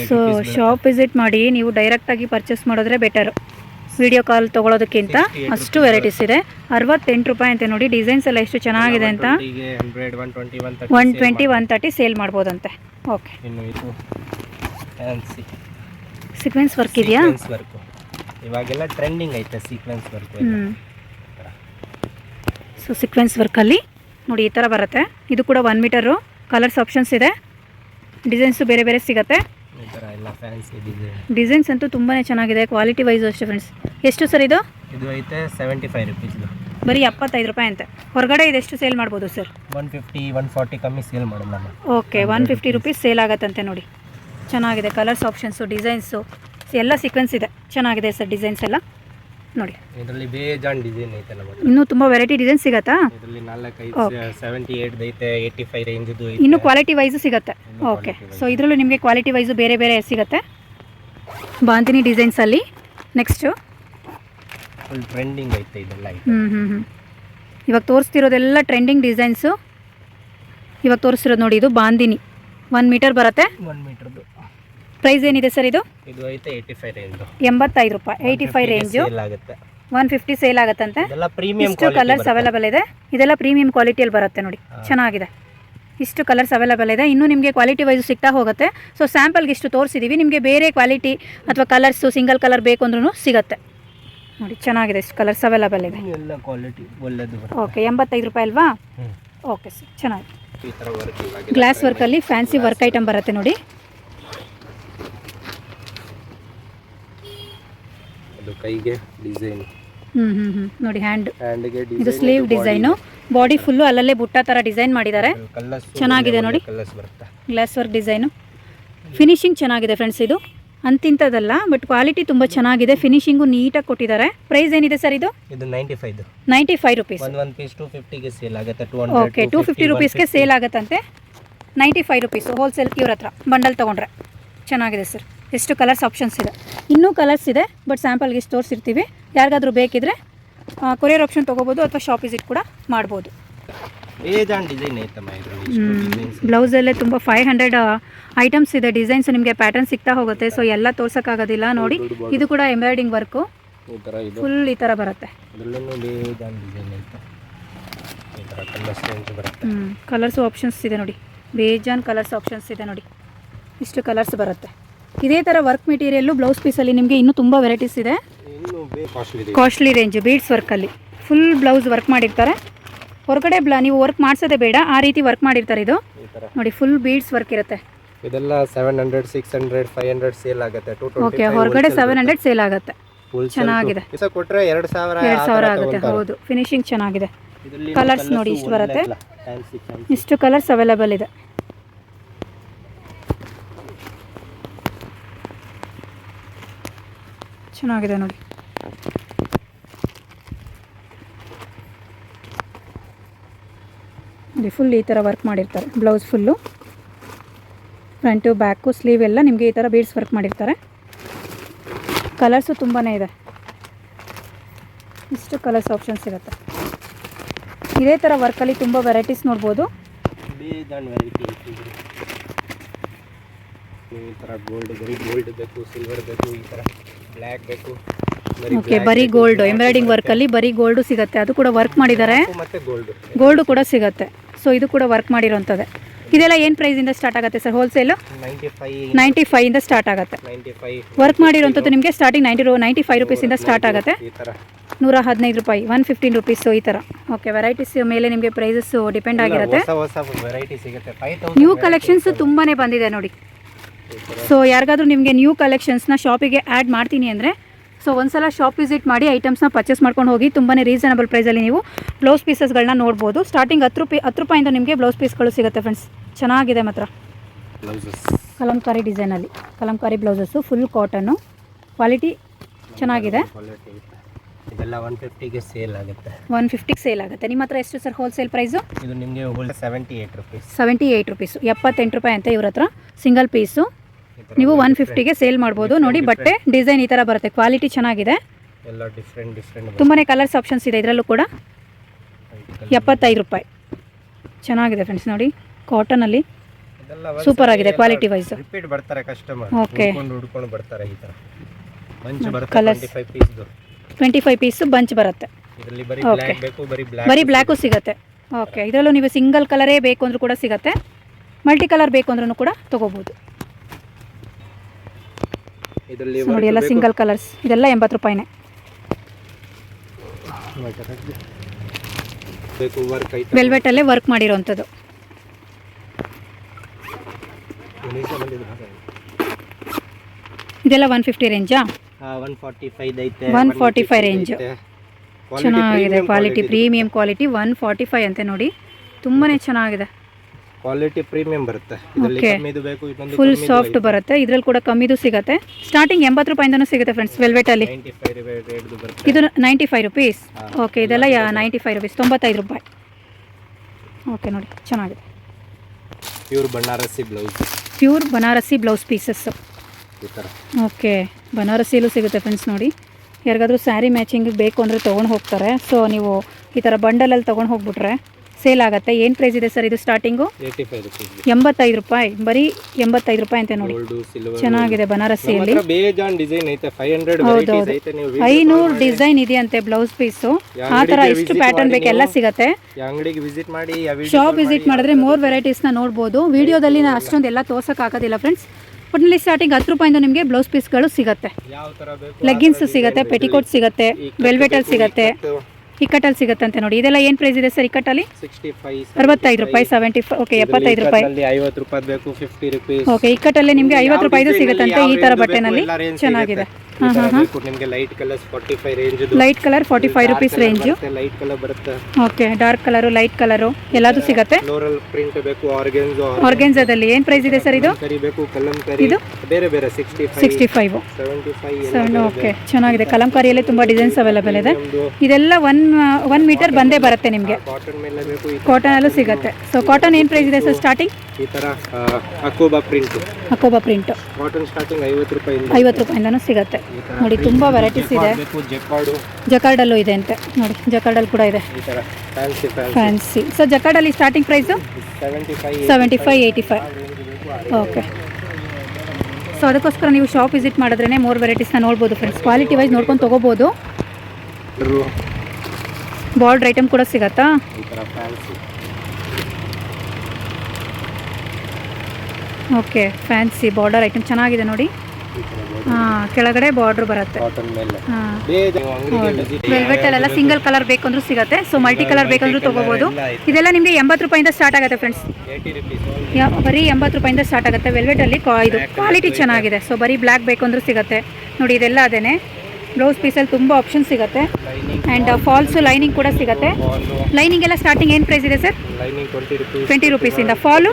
ಸೊ ಶಾಪ್ ವಿಸಿಟ್ ಮಾಡಿ ನೀವು ಡೈರೆಕ್ಟಾಗಿ ಪರ್ಚೇಸ್ ಮಾಡಿದ್ರೆ ಬೆಟರ್ ವಿಡಿಯೋ ಕಾಲ್ ತೊಗೊಳೋದಕ್ಕಿಂತ ಅಷ್ಟು ವೆರೈಟೀಸ್ ಇದೆ. ಅರವತ್ತೆಂಟು ರೂಪಾಯಿ ಅಂತ ನೋಡಿ ಡಿಸೈನ್ಸ್ ಎಲ್ಲ ಎಷ್ಟು ಚೆನ್ನಾಗಿದೆ ಅಂತ. One twenty one thirty sale ಮಾಡ್ಬೋದಂತೆ. Okay sequence work ಇದೆಯಾ? ಇವಾಗೆಲ್ಲ ಟ್ರೆಂಡಿಂಗ್ ಐತೆ ಸೀಕ್ವೆನ್ಸ್ ವರ್ಕ್ ಸೊ ಸಿಕ್ವೆನ್ಸ್ ವರ್ಕಲ್ಲಿ ನೋಡಿ ಈ ಥರ ಬರುತ್ತೆ. ಇದು ಕೂಡ ಒನ್ ಮೀಟರು ಕಲರ್ಸ್ ಆಪ್ಷನ್ಸ್ ಇದೆ. ಡಿಸೈನ್ಸು ಬೇರೆ ಬೇರೆ ಸಿಗುತ್ತೆ. ಡಿಸೈನ್ಸ್ ಅಂತೂ ತುಂಬಾ ಚೆನ್ನಾಗಿದೆ ಕ್ವಾಲಿಟಿ ವೈಸ್ ಅಷ್ಟೇ ಫ್ರೆಂಡ್ಸ್ ಎಷ್ಟು ಸರ್ ಇದು? ಇದು ಐತೆ ಸೆವೆಂಟಿ ಫೈವ್ ರುಪೀಸ್ ಬರೀ ಎಪ್ಪತ್ತೈದು ರೂಪಾಯಿ ಅಂತೆ. ಹೊರಗಡೆ ಇದೆಷ್ಟು ಸೇಲ್ ಮಾಡ್ಬೋದು sir one fifty one forty ಕಮ್ಮಿ ಸೇಲ್ ಮಾಡೋಣ ನಾನು. Okay one fifty rupees sale ಆಗುತ್ತಂತೆ ನೋಡಿ. ಚೆನ್ನಾಗಿದೆ ಕಲರ್ಸ್ ಆಪ್ಷನ್ಸು ಡಿಸೈನ್ಸು ಎಲ್ಲ ಸೀಕ್ವೆನ್ಸ್ ಇದೆ. ಚೆನ್ನಾಗಿದೆ ಸರ್ ಡಿಸೈನ್ಸ್ ಎಲ್ಲ. ನೋಡಿ. ಇದರಲ್ಲಿ ಬೇಜಾನ್ ಡಿಸೈನ್ ಐತೆ ನಮ್ಮ. ಇನ್ನೂ ತುಂಬ ವೆರೈಟಿ ಡಿಸೈನ್ ಸಿಗುತ್ತಾ? ಇದರಲ್ಲಿ ನಾಲ್ಕೈದು ಸೆವೆಂಟಿ ಏಟ್ ಐತೆ ಏಯ್ಟಿ ಫೈವ್ ರೇಂಜ್ದು ಇನ್ನು ಕ್ವಾಲಿಟಿ ವೈಸು ಸಿಗುತ್ತೆ. ಓಕೆ ಸೊ ಇದರಲ್ಲೂ ನಿಮಗೆ ಕ್ವಾಲಿಟಿ ವೈಸು ಬೇರೆ ಬೇರೆ ಸಿಗುತ್ತೆ. ಬಾಂತಿನಿ ಡಿಸೈನ್ಸಲ್ಲಿ ನೆಕ್ಸ್ಟು ಫುಲ್ ಟ್ರೆಂಡಿಂಗ್ ಐತೆ ಇದೆಲ್ಲ ಹ್ಞೂ ಹ್ಞೂ ಹ್ಞೂ ಇವಾಗ ತೋರಿಸ್ತಿರೋದೆಲ್ಲ ಟ್ರೆಂಡಿಂಗ್ ಡಿಸೈನ್ಸು ಇವಾಗ ತೋರಿಸ್ತಿರೋದು ನೋಡಿ ಇದು ಬಾಂದಿನಿ. ಒನ್ ಮೀಟರ್ ಬರುತ್ತೆ? ಒನ್ ಮೀಟರ್ದು ಪ್ರೈಸ್ ಏನಿದೆ ಸರ್ ಇದು? ಇದು ಐತೆ ಏಯ್ಟಿ ಫೈವ್ ರೇಂಜು ಎಂಬತ್ತೈದು ರೂಪಾಯಿ. ಏಯ್ಟಿ ಫೈವ್ ರೇಂಜು ಆಗುತ್ತೆ. ಒನ್ ಫಿಫ್ಟಿ ಸೇಲ್ ಆಗುತ್ತಂತೆ? ಇಷ್ಟು ಕಲರ್ಸ್ ಅವೈಲೇಬಲ್ ಇದೆ. ಇದೆಲ್ಲ ಪ್ರೀಮಿಯಂ ಕ್ವಾಲಿಟಿಯಲ್ಲಿ ಬರುತ್ತೆ ನೋಡಿ. ಚೆನ್ನಾಗಿದೆ. ಇಷ್ಟು ಕಲರ್ಸ್ ಅವೈಲೇಬಲ್ ಇದೆ. ಇನ್ನೂ ನಿಮಗೆ ಕ್ವಾಲಿಟಿ ವೈಸ್ ಸಿಗ್ತಾ ಹೋಗುತ್ತೆ. ಸೊ ಸ್ಯಾಂಪಲ್ಗೆ ಇಷ್ಟು ತೋರಿಸಿದ್ದೀವಿ ನಿಮಗೆ ಬೇರೆ ಕ್ವಾಲಿಟಿ ಅಥವಾ ಕಲರ್ಸು ಸಿಂಗಲ್ ಕಲರ್ ಬೇಕು ಅಂದ್ರೂ ಸಿಗುತ್ತೆ. ನೋಡಿ ಚೆನ್ನಾಗಿದೆ ಇಷ್ಟು ಕಲರ್ಸ್ ಅವೈಲಬಲ್ ಇದೆ. ಎಲ್ಲ ಕ್ವಾಲಿಟಿ ಒಳ್ಳೇದು ಓಕೆ ಎಂಬತ್ತೈದು ರೂಪಾಯಿ ಅಲ್ವಾ? ಓಕೆ ಸರ್ ಚೆನ್ನಾಗಿದೆ. ಗ್ಲಾಸ್ ವರ್ಕಲ್ಲಿ ಫ್ಯಾನ್ಸಿ ವರ್ಕ್ ಐಟಮ್ ಬರುತ್ತೆ ನೋಡಿ. ಅದು ಕೈಗೆ ಡಿಸೈನ್ ನೋಡಿ ಹ್ಯಾಂಡ್ ಹ್ಯಾಂಡ್ಗೆ ಇದು ಸ್ಲೀವ್ ಡಿಸೈನು ಬಾಡಿ ಫುಲ್ಲು ಅಲ್ಲಲ್ಲೇ ಬುಟ್ಟ ಥರ ಡಿಸೈನ್ ಮಾಡಿದ್ದಾರೆ. ಚೆನ್ನಾಗಿದೆ ನೋಡಿ. ಗ್ಲಾಸ್ ವರ್ಕ್ ಡಿಸೈನು ಫಿನಿಶಿಂಗ್ ಚೆನ್ನಾಗಿದೆ ಫ್ರೆಂಡ್ಸ್ ಇದು. ಅಂತಿಂತದಲ್ಲ ಬಟ್ ಕ್ವಾಲಿಟಿ ತುಂಬ ಚೆನ್ನಾಗಿದೆ. ಫಿನಿಶಿಂಗು ನೀಟಾಗಿ ಕೊಟ್ಟಿದ್ದಾರೆ. ಪ್ರೈಸ್ ಏನಿದೆ ಸರ್ ಇದು? ಇದು ninety five ninety five rupees ಒಂದ್ ಪೀಸ್ ಟು ಫಿಫ್ಟಿಗೆ ಸೇಲ್ ಆಗುತ್ತೆ. ಓಕೆ ಟೂ ಫಿಫ್ಟಿ ರುಪೀಸ್ಗೆ ಸೇಲ್ ಆಗುತ್ತಂತೆ. ನೈಂಟಿ ಫೈವ್ ರುಪೀಸು ಹೋಲ್ಸೇಲ್ ಇವ್ರ ಹತ್ರ. ಬಂಡಲ್ ತೊಗೊಂಡ್ರೆ. ಚೆನ್ನಾಗಿದೆ ಸರ್ ಎಷ್ಟು ಕಲರ್ಸ್ ಆಪ್ಷನ್ಸ್ ಇದೆ. ಇನ್ನೂ ಕಲರ್ಸ್ ಇದೆ ಬಟ್ ಸ್ಯಾಂಪಲ್ಗೆ ಇಷ್ಟು ತೋರಿಸಿರ್ತೀವಿ. ಯಾರಿಗಾದರೂ ಬೇಕಿದ್ರೆ ಕೊರಿಯರ್ ಆಪ್ಷನ್ ತೊಗೋಬೋದು ಅಥವಾ ಶಾಪ್ ವಿಸಿಟ್ ಕೂಡ ಮಾಡ್ಬೋದು. ಬ್ಲೌಸಲ್ಲೇ ತುಂಬ ಫೈವ್ ಹಂಡ್ರೆಡ್ ಐಟಮ್ಸ್ ಇದೆ. ಡಿಸೈನ್ಸ್ ನಿಮಗೆ ಪ್ಯಾಟರ್ನ್ ಸಿಗ್ತಾ ಹೋಗುತ್ತೆ ಸೊ ಎಲ್ಲ ತೋರ್ಸೋಕ್ಕಾಗೋದಿಲ್ಲ. ನೋಡಿ ಇದು ಕೂಡ ಎಂಬ್ರಾಯ್ಡಿಂಗ್ ವರ್ಕು ಫುಲ್ ಈ ಥರ ಬರುತ್ತೆ. ಕಲರ್ಸು ಆಪ್ಷನ್ಸ್ ಇದೆ ನೋಡಿ. ಬೇಜಾನ್ ಕಲರ್ಸ್ ಆಪ್ಷನ್ಸ್ ಇದೆ ನೋಡಿ. ಇಷ್ಟು ಕಲರ್ಸ್ ಬರುತ್ತೆ. ಇದೇ ಥರ ವರ್ಕ್ ಮೆಟೀರಿಯಲ್ ಬ್ಲೌಸ್ ಪೀಸಲ್ಲಿ ನಿಮಗೆ ಇನ್ನೂ ತುಂಬಾ ವೆರೈಟೀಸ್ ಇದೆ. ಕಾಸ್ಟ್ಲಿ ರೇಂಜ್ ಬೀಡ್ಸ್ ವರ್ಕಲ್ಲಿ ಫುಲ್ ಬ್ಲೌಸ್ ವರ್ಕ್ ಮಾಡಿರ್ತಾರೆ. ಹೊರಗಡೆ ಬ್ಲ ನೀವು ವರ್ಕ್ ಮಾಡಿಸೋದೇ ಬೇಡ ಆ ರೀತಿ ವರ್ಕ್ ಮಾಡಿರ್ತಾರೆ ಇದು. ನೋಡಿ ಫುಲ್ ಬೀಡ್ಸ್ ವರ್ಕ್ ಇರುತ್ತೆ. ಇದೆಲ್ಲ seven hundred six hundred five hundred sale ಆಗುತ್ತೆ. ಓಕೆ ಹೊರಗಡೆ ಸೆವೆನ್ ಹಂಡ್ರೆಡ್ ಸೇಲ್ ಆಗುತ್ತೆ. ಚೆನ್ನಾಗಿದೆ. ಕೊಟ್ಟರೆ ಎರಡು ಸಾವಿರ ಎರಡು ಸಾವಿರ ಆಗುತ್ತೆ ಹೌದು. ಫಿನಿಶಿಂಗ್ ಚೆನ್ನಾಗಿದೆ. ಕಲರ್ಸ್ ನೋಡಿ ಇಷ್ಟು ಬರುತ್ತೆ. ಇಷ್ಟು ಕಲರ್ಸ್ ಅವೈಲೇಬಲ್ ಇದೆ. ಚೆನ್ನಾಗಿದೆ ನೋಡಿ. ಫುಲ್ ಈ ಥರ ವರ್ಕ್ ಮಾಡಿರ್ತಾರೆ. Blouse full front back sleeve ಎಲ್ಲ ನಿಮಗೆ ಈ ಥರ ಬೀಡ್ಸ್ ವರ್ಕ್ ಮಾಡಿರ್ತಾರೆ. ಕಲರ್ಸು ತುಂಬಾ ಇದೆ. ಇಷ್ಟು ಕಲರ್ಸ್ ಆಪ್ಷನ್ಸ್ ಇರುತ್ತೆ. ಇದೇ ಥರ ವರ್ಕಲ್ಲಿ ತುಂಬ ವೆರೈಟೀಸ್ ನೋಡ್ಬೋದು. ಈ ಥರ ಗೋಲ್ಡ್ ಗೋಲ್ಡ್ ಬೇಕು ಸಿಲ್ವರ್ ಬೇಕು, ಈ ಥರ ಬ್ಲ್ಯಾಕ್ ಬೇಕು ಓಕೆ ಬರೀ ಗೋಲ್ಡ್ ಎಂಬ್ರಾಯ್ಡಿಂಗ್ ವರ್ಕ್ ವರ್ಕಲ್ಲಿ ಬರೀ ಗೋಲ್ಡು ಸಿಗುತ್ತೆ ಅದು ಕೂಡ ವರ್ಕ್ ಮಾಡಿದ್ದಾರೆ ಗೋಲ್ಡ್ ಕೂಡ ಸಿಗುತ್ತೆ. ಸೊ ಇದು ಕೂಡ ವರ್ಕ್ ಮಾಡಿರೋಂಥದ್ದೇ. ಇದೆಲ್ಲ ಏನು ಪ್ರೈಸಿಂದ ಸ್ಟಾರ್ಟ್ ಆಗುತ್ತೆ ಸರ್ ಹೋಲ್ಸೇಲು ನೈಂಟಿ ಫೈವ್ ಇಂದ ಸ್ಟಾರ್ಟ್ ಆಗುತ್ತೆ. ವರ್ಕ್ ಮಾಡಿರೋಂಥದ್ದು ನಿಮಗೆ ಸ್ಟಾರ್ಟಿಂಗ್ ನೈಂಟಿ ರೂ ನೈಂಟಿ ಫೈವ್ ರುಪೀಸಿಂದ ಸ್ಟಾರ್ಟ್ ಆಗುತ್ತೆ. ನೂರ ಹದಿನೈದು ರೂಪಾಯಿ ಒನ್ ಫಿಫ್ಟೀನ್ ರುಪೀಸು ಈ ಥರ ಓಕೆ ವೆರೈಟೀಸ್ ಮೇಲೆ ನಿಮಗೆ ಪ್ರೈಸಸ್ ಡಿಪೆಂಡ್ ಆಗಿರುತ್ತೆ. ನ್ಯೂ ಕಲೆಕ್ಷನ್ಸ್ ತುಂಬಾ ಬಂದಿದೆ ನೋಡಿ. ಸೊ ಯಾರಿಗಾದ್ರೂ ನಿಮಗೆ ನ್ಯೂ ಕಲೆಕ್ಷನ್ಸ್ನ ಶಾಪಿಗೆ ಆ್ಯಡ್ ಮಾಡ್ತೀನಿ ಅಂದರೆ ಸೊ ಒಂದ್ಸಲ ಶಾಪ್ ವಿಸಿಟ್ ಮಾಡಿ ಐಟಮ್ಸ್ನ ಪರ್ಚೇಸ್ ಮಾಡ್ಕೊಂಡು ಹೋಗಿ ತುಂಬಾ ರೀಸನಬಲ್ ಪ್ರೈಸಲ್ಲಿ ನೀವು ಬ್ಲೌಸ್ ಪೀಸಸ್ಗಳನ್ನ ನೋಡ್ಬೋದು. ಸ್ಟಾರ್ಟಿಂಗ್ ಹತ್ತು ರೂಪಾಯಿ ಹತ್ತು ರೂಪಾಯಿಂದ ನಿಮಗೆ ಬ್ಲೌಸ್ ಪೀಸ್ಗಳು ಸಿಗುತ್ತೆ ಫ್ರೆಂಡ್ಸ್ ಚೆನ್ನಾಗಿದೆ ಮಾತ್ರ. Blouses Kalamkari ಡಿಸೈನಲ್ಲಿ Kalamkari blouses full cotton quality ಚೆನ್ನಾಗಿದೆ. ಇದೆಲ್ಲ ಒನ್ ಫಿಫ್ಟಿಗೆ ಸೇಲ್ ಆಗುತ್ತೆ. ಒನ್ ಫಿಫ್ಟಿಗೆ ಸೇಲ್ ಆಗುತ್ತೆ. ನಿಮ್ಮ ಹತ್ರ ಎಷ್ಟು ಸರ್ ಹೋಲ್ಸೇಲ್ ಪ್ರೈಸು ಇದು ನಿಮಗೆ seventy eight rupees seventy eight rupees ಎಪ್ಪತ್ತೆಂಟು ರೂಪಾಯಿ ಅಂತ ಇವ್ರ ಹತ್ರ. ಸಿಂಗಲ್ ಪೀಸು ನೀವು ಒನ್ ಫಿಫ್ಟಿಗೆ ಸೇಲ್ ಮಾಡ್ಬೋದು. ನೋಡಿ ಬಟ್ಟೆ ಡಿಸೈನ್ ಈ ಥರ ಬರುತ್ತೆ. ಕ್ವಾಲಿಟಿ ಚೆನ್ನಾಗಿದೆ. ಎಲ್ಲ ಡಿಫ್ರೆಂಟ್ ಡಿಫ್ರೆಂಟ್ ತುಂಬಾ ಕಲರ್ಸ್ ಆಪ್ಷನ್ಸ್ ಇದೆ ಇದರಲ್ಲೂ ಕೂಡ. ಎಪ್ಪತ್ತೈದು ರೂಪಾಯಿ. ಚೆನ್ನಾಗಿದೆ ಫ್ರೆಂಡ್ಸ್ ನೋಡಿ. ಕಾಟನಲ್ಲಿ ಸೂಪರ್ ಆಗಿದೆ, ಕ್ವಾಲಿಟಿ ವೈಸ್ ರಿಪೀಟ್ ಬರ್ತಾರೆ ಕಸ್ಟಮರ್ Okay. ಹುಡ್ಕೊಂಡು ಹುಡ್ಕೊಂಡು ಬರ್ತಾರೆ ಈ ಥರ ಮಂಚು ಬರುತ್ತೆ Colours. Twenty five piece twenty piece bunch ಬರುತ್ತೆ. ಇದರಲ್ಲಿ ಬರೀ. ಬ್ಲ್ಯಾಕ್ ಬೇಕು ಬರೀ ಬರೀ ಸಿಗುತ್ತೆ. ಓಕೆ ಇದರಲ್ಲೂ ನೀವು ಸಿಂಗಲ್ ಕಲರೇ ಬೇಕು ಅಂದ್ರೂ ಕೂಡ ಸಿಗುತ್ತೆ. ಮಲ್ಟಿ ಕಲರ್ ಬೇಕು ಅಂದ್ರೂ ಕೂಡ ಸೊ ನೋಡಿ ಎಲ್ಲ ಸಿಂಗಲ್ ಕಲರ್ಸ್ ಇದೆಲ್ಲ ಎಂಬತ್ತು ರೂಪಾಯಿನೇ. ವೆಲ್ವೆಟಲ್ಲೇ ವರ್ಕ್ ಮಾಡಿರೋವಂಥದ್ದು ಇದೆಲ್ಲ ಒನ್ ಫಿಫ್ಟಿ ರೇಂಜಾ ಒನ್ ಫಾರ್ಟಿ ಫೈವ್ ಐತೆ 145 range. ಚೆನ್ನಾಗಿದೆ quality premium quality one forty five ಅಂತೆ ನೋಡಿ. ತುಂಬಾ ಚೆನ್ನಾಗಿದೆ. ಕ್ವಾಲಿಟಿ ಪ್ರೀಮಿಯಂ ಬರುತ್ತೆ. ಇದರಲ್ಲಿ ಕಮ್ಮಿದು ಬೇಕು ಇದೊಂದು ಫುಲ್ ಸಾಫ್ಟ್ ಬರುತ್ತೆ. ಇದರಲ್ಲಿ ಕೂಡ ಕಮ್ಮಿದು ಸಿಗುತ್ತೆ. ಸ್ಟಾರ್ಟಿಂಗ್ ಎಂಬತ್ತು ರೂಪಾಯಿಂದನೂ ಸಿಗುತ್ತೆ ಫ್ರೆಂಡ್ಸ್ ವೆಲ್ವೆಟಲ್ಲಿ ಅಲ್ಲಿ. ಇದು ನೈಂಟಿ ಫೈವ್ ರುಪೀಸ್. ಓಕೆ ಇದೆಲ್ಲ ಯಾ ನೈಂಟಿ ಫೈವ್ ರುಪೀಸ್ ತೊಂಬತ್ತೈದು ರೂಪಾಯಿ. ಓಕೆ ನೋಡಿ ಚೆನ್ನಾಗಿದೆ. Pure Banarasi blouse pure Banarasi blouse pieces okay ಬನಾರಸಿಲೂ ಸಿಗುತ್ತೆ ಫ್ರೆಂಡ್ಸ್ ನೋಡಿ. ಯಾರಿಗಾದ್ರೂ ಸ್ಯಾರಿ ಮ್ಯಾಚಿಂಗ್ ಬೇಕು ಅಂದರೆ ತೊಗೊಂಡು ಹೋಗ್ತಾರೆ. ಸೊ ನೀವು ಈ ಥರ ಬಂಡಲಲ್ಲಿ ತೊಗೊಂಡು ಹೋಗ್ಬಿಟ್ರೆ ಸೇಲ್ ಆಗುತ್ತೆ. ಏನು ಪ್ರೈಸ್ ಇದೆ ಸರ್ ಇದು ಸ್ಟಾರ್ಟಿಂಗು ಎಂಬತ್ತೈದು ರೂಪಾಯಿ. ಬರೀ ಎಂಬತ್ತೈದು ರೂಪಾಯಿ ಅಂತ ನೋಡಿ. ಚೆನ್ನಾಗಿದೆ ಬನಾರಸಿಯಲ್ಲಿ ಡಿಸೈನ್ ಐನೂರು ಡಿಸೈನ್ ಇದೆಯಂತೆ ಬ್ಲೌಸ್ ಪೀಸು ಆ ತರ ಎಷ್ಟು ಪ್ಯಾಟರ್ನ್ ಬೇಕೆಲ್ಲ ಬೇಕು? ಎಲ್ಲ. ಸಿಗುತ್ತೆ. ಶಾಪ್ ವಿಸಿಟ್ ಮಾಡಿ ಮಾಡಿದ್ರೆ ಮೋರ್ ವೆರೈಟೀಸ್ನ ನೋಡ್ಬೋದು. ವಿಡಿಯೋದಲ್ಲಿ ನಾನು ಅಷ್ಟೊಂದು ಎಲ್ಲ ತೋರ್ಸೋಕ್ಕಾಗೋದಿಲ್ಲ ಫ್ರೆಂಡ್ಸ್ ಒಟ್ಟಿನಲ್ಲಿ ಸ್ಟಾರ್ಟಿಂಗ್ ಹತ್ತು ರೂಪಾಯಿಂದ ನಿಮಗೆ ಬ್ಲೌಸ್ ಪೀಸ್ಗಳು ಸಿಗುತ್ತೆ. ಲೆಗ್ಗಿನ್ಸ್ ಸಿಗುತ್ತೆ ಪೆಟಿಕೋಟ್ ಸಿಗುತ್ತೆ ವೆಲ್ವೆಟಲ್ಲಿ ಸಿಗುತ್ತೆ. ಇಕ್ಕಟ್ಟಲ್ಲಿ ಸಿಗುತ್ತಂತೆ ನೋಡಿ. ಇದೆಲ್ಲ ಏನು ಪ್ರೈಸ್ ಇದೆ ಸರ್ ಇಕ್ಕಟ್ಟಲ್ಲಿ ಅರವತ್ತೈದು ರೂಪಾಯಿ ಸೆವೆಂಟಿ ಫೈ ಓಕೆ ಎಪ್ಪತ್ತೈದು ರೂಪಾಯಿ. ಐವತ್ತು ರೂಪಾಯಿ ಬೇಕು ಫಿಫ್ಟಿ ರುಪೀಸ್ ಓಕೆ ಇಕ್ಕಟ್ಟಲ್ಲಿ ನಿಮಗೆ ಐವತ್ತು ರೂಪಾಯಿದು ಸಿಗುತ್ತಂತೆ ಈ ಥರ ಬಟ್ಟೆನಲ್ಲಿ? ಚೆನ್ನಾಗಿದೆ. ಹಾಂ ಹಾಂ ಹಾಂ ನಿಮಗೆ light colours forty five range light colour forty five rupees range light colour ಬರುತ್ತೆ okay dark colour light colour ಎಲ್ಲದೂ ಸಿಗುತ್ತೆ? ಫ್ಲೋರಲ್ ಪ್ರಿಂಟ್ ಬೇಕು ಆರ್ಗೆನ್ಸ್ ಆರ್ಗೆನ್ಸದಲ್ಲಿ ಏನು ಪ್ರೈಸ್ ಇದೆ ಸರ್ ಇದು? ಬೇಕು ಕಲಂಕರಿ ಇದು? ಬೇರೆ ಬೇರೆ sixty five sixty five seventy five okay ಚೆನ್ನಾಗಿದೆ. ಕಲಂಕಾರಿಯಲ್ಲಿ ತುಂಬ ಡಿಸೈನ್ಸ್ ಅವೈಲೇಬಲ್ ಇದೆ. ಇದೆಲ್ಲ ಒನ್ ಒನ್ ಮೀಟರ್ ಬಂದೇ ಬರುತ್ತೆ ನಿಮಗೆ. ಕಾಟನಲ್ಲೂ ಸಿಗುತ್ತೆ. ಸೊ ಕಾಟನ್ ಏನು ಪ್ರೈಸ್ ಇದೆ ಸರ್ ಸ್ಟಾರ್ಟಿಂಗ್ ಈ ಥರ ಅಕೋಬಾ ಪ್ರಿಂಟ್ ಅಕೋಬಾ ಪ್ರಿಂಟ್ ಕಾಟನ್ ಸ್ಟಾರ್ಟಿಂಗ್ ಐವತ್ತು ರೂಪಾಯಿಂದ. ಐವತ್ತು ರೂಪಾಯಿಂದನೂ ಸಿಗುತ್ತೆ. ನೋಡಿ ತುಂಬ ವೆರೈಟೀಸ್ ಇದೆ. ಜಕಾರ್ಡಲ್ಲೂ ಇದೆ ಅಂತೆ. ನೋಡಿ ಜಕಾರ್ಡಲ್ಲಿ ಕೂಡ ಇದೆ. Fancy so ಜಕಾರ್ಡಲ್ಲಿ starting price seventy five seventy five eighty five okay so ಅದಕ್ಕೋಸ್ಕರ ನೀವು ಶಾಪ್ ವಿಸಿಟ್ ಮಾಡಿದ್ರೇ ಮೋರ್ ವೆರೈಟೀಸ್ನ ನೋಡ್ಬೋದು ಫ್ರೆಂಡ್ಸ್ ಕ್ವಾಲಿಟಿ ವೈಸ್ ನೋಡ್ಕೊಂಡು ತೊಗೋಬೋದು. ಬಾರ್ಡ್ರ್ ಐಟಮ್ ಕೂಡ ಸಿಗತ್ತಾ? ಓಕೆ ಫ್ಯಾನ್ಸಿ ಬಾರ್ಡರ್ ಐಟಮ್ ಚೆನ್ನಾಗಿದೆ ನೋಡಿ. ಹಾಂ ಕೆಳಗಡೆ ಬಾರ್ಡ್ರ್ ಬರುತ್ತೆ. ವೆಲ್ವೆಟ್ ಅಲ್ಲೆಲ್ಲ ಸಿಂಗಲ್ ಕಲರ್ ಬೇಕಂದ್ರೂ ಸಿಗುತ್ತೆ. ಸೊ ಮಲ್ಟಿ ಕಲರ್ ಬೇಕಂದ್ರೂ ತಗೋಬಹುದು ಇದೆಲ್ಲ ನಿಮಗೆ ಎಂಬತ್ತು ರೂಪಾಯಿಂದ ಸ್ಟಾರ್ಟ್ ಆಗುತ್ತೆ ಫ್ರೆಂಡ್ಸ್ ಬರೀ ಎಂಬತ್ತು ರೂಪಾಯಿಂದ ಸ್ಟಾರ್ಟ್ ಆಗುತ್ತೆ. ವೆಲ್ವೆಟಲ್ಲಿ ಅಲ್ಲಿ ಇದು ಕ್ವಾಲಿಟಿ ಚೆನ್ನಾಗಿದೆ. ಸೊ ಬರೀ ಬ್ಲ್ಯಾಕ್ ಬೇಕು ಸಿಗತ್ತೆ ಸಿಗುತ್ತೆ. ನೋಡಿ ಇದೆಲ್ಲ ಅದೇನೆ. ಬ್ಲೌಸ್ ಪೀಸಲ್ಲಿ ತುಂಬ ಆಪ್ಷನ್ ಸಿಗುತ್ತೆ. ಆ್ಯಂಡ್ ಫಾಲ್ಸು ಲೈನಿಂಗ್ ಕೂಡ ಸಿಗುತ್ತೆ. ಲೈನಿಂಗ್ ಎಲ್ಲ ಸ್ಟಾರ್ಟಿಂಗ್ ಏನು ಪ್ರೈಸ್ ಇದೆ sir lining twenty rupees twenty ರುಪೀಸಿಂದ fall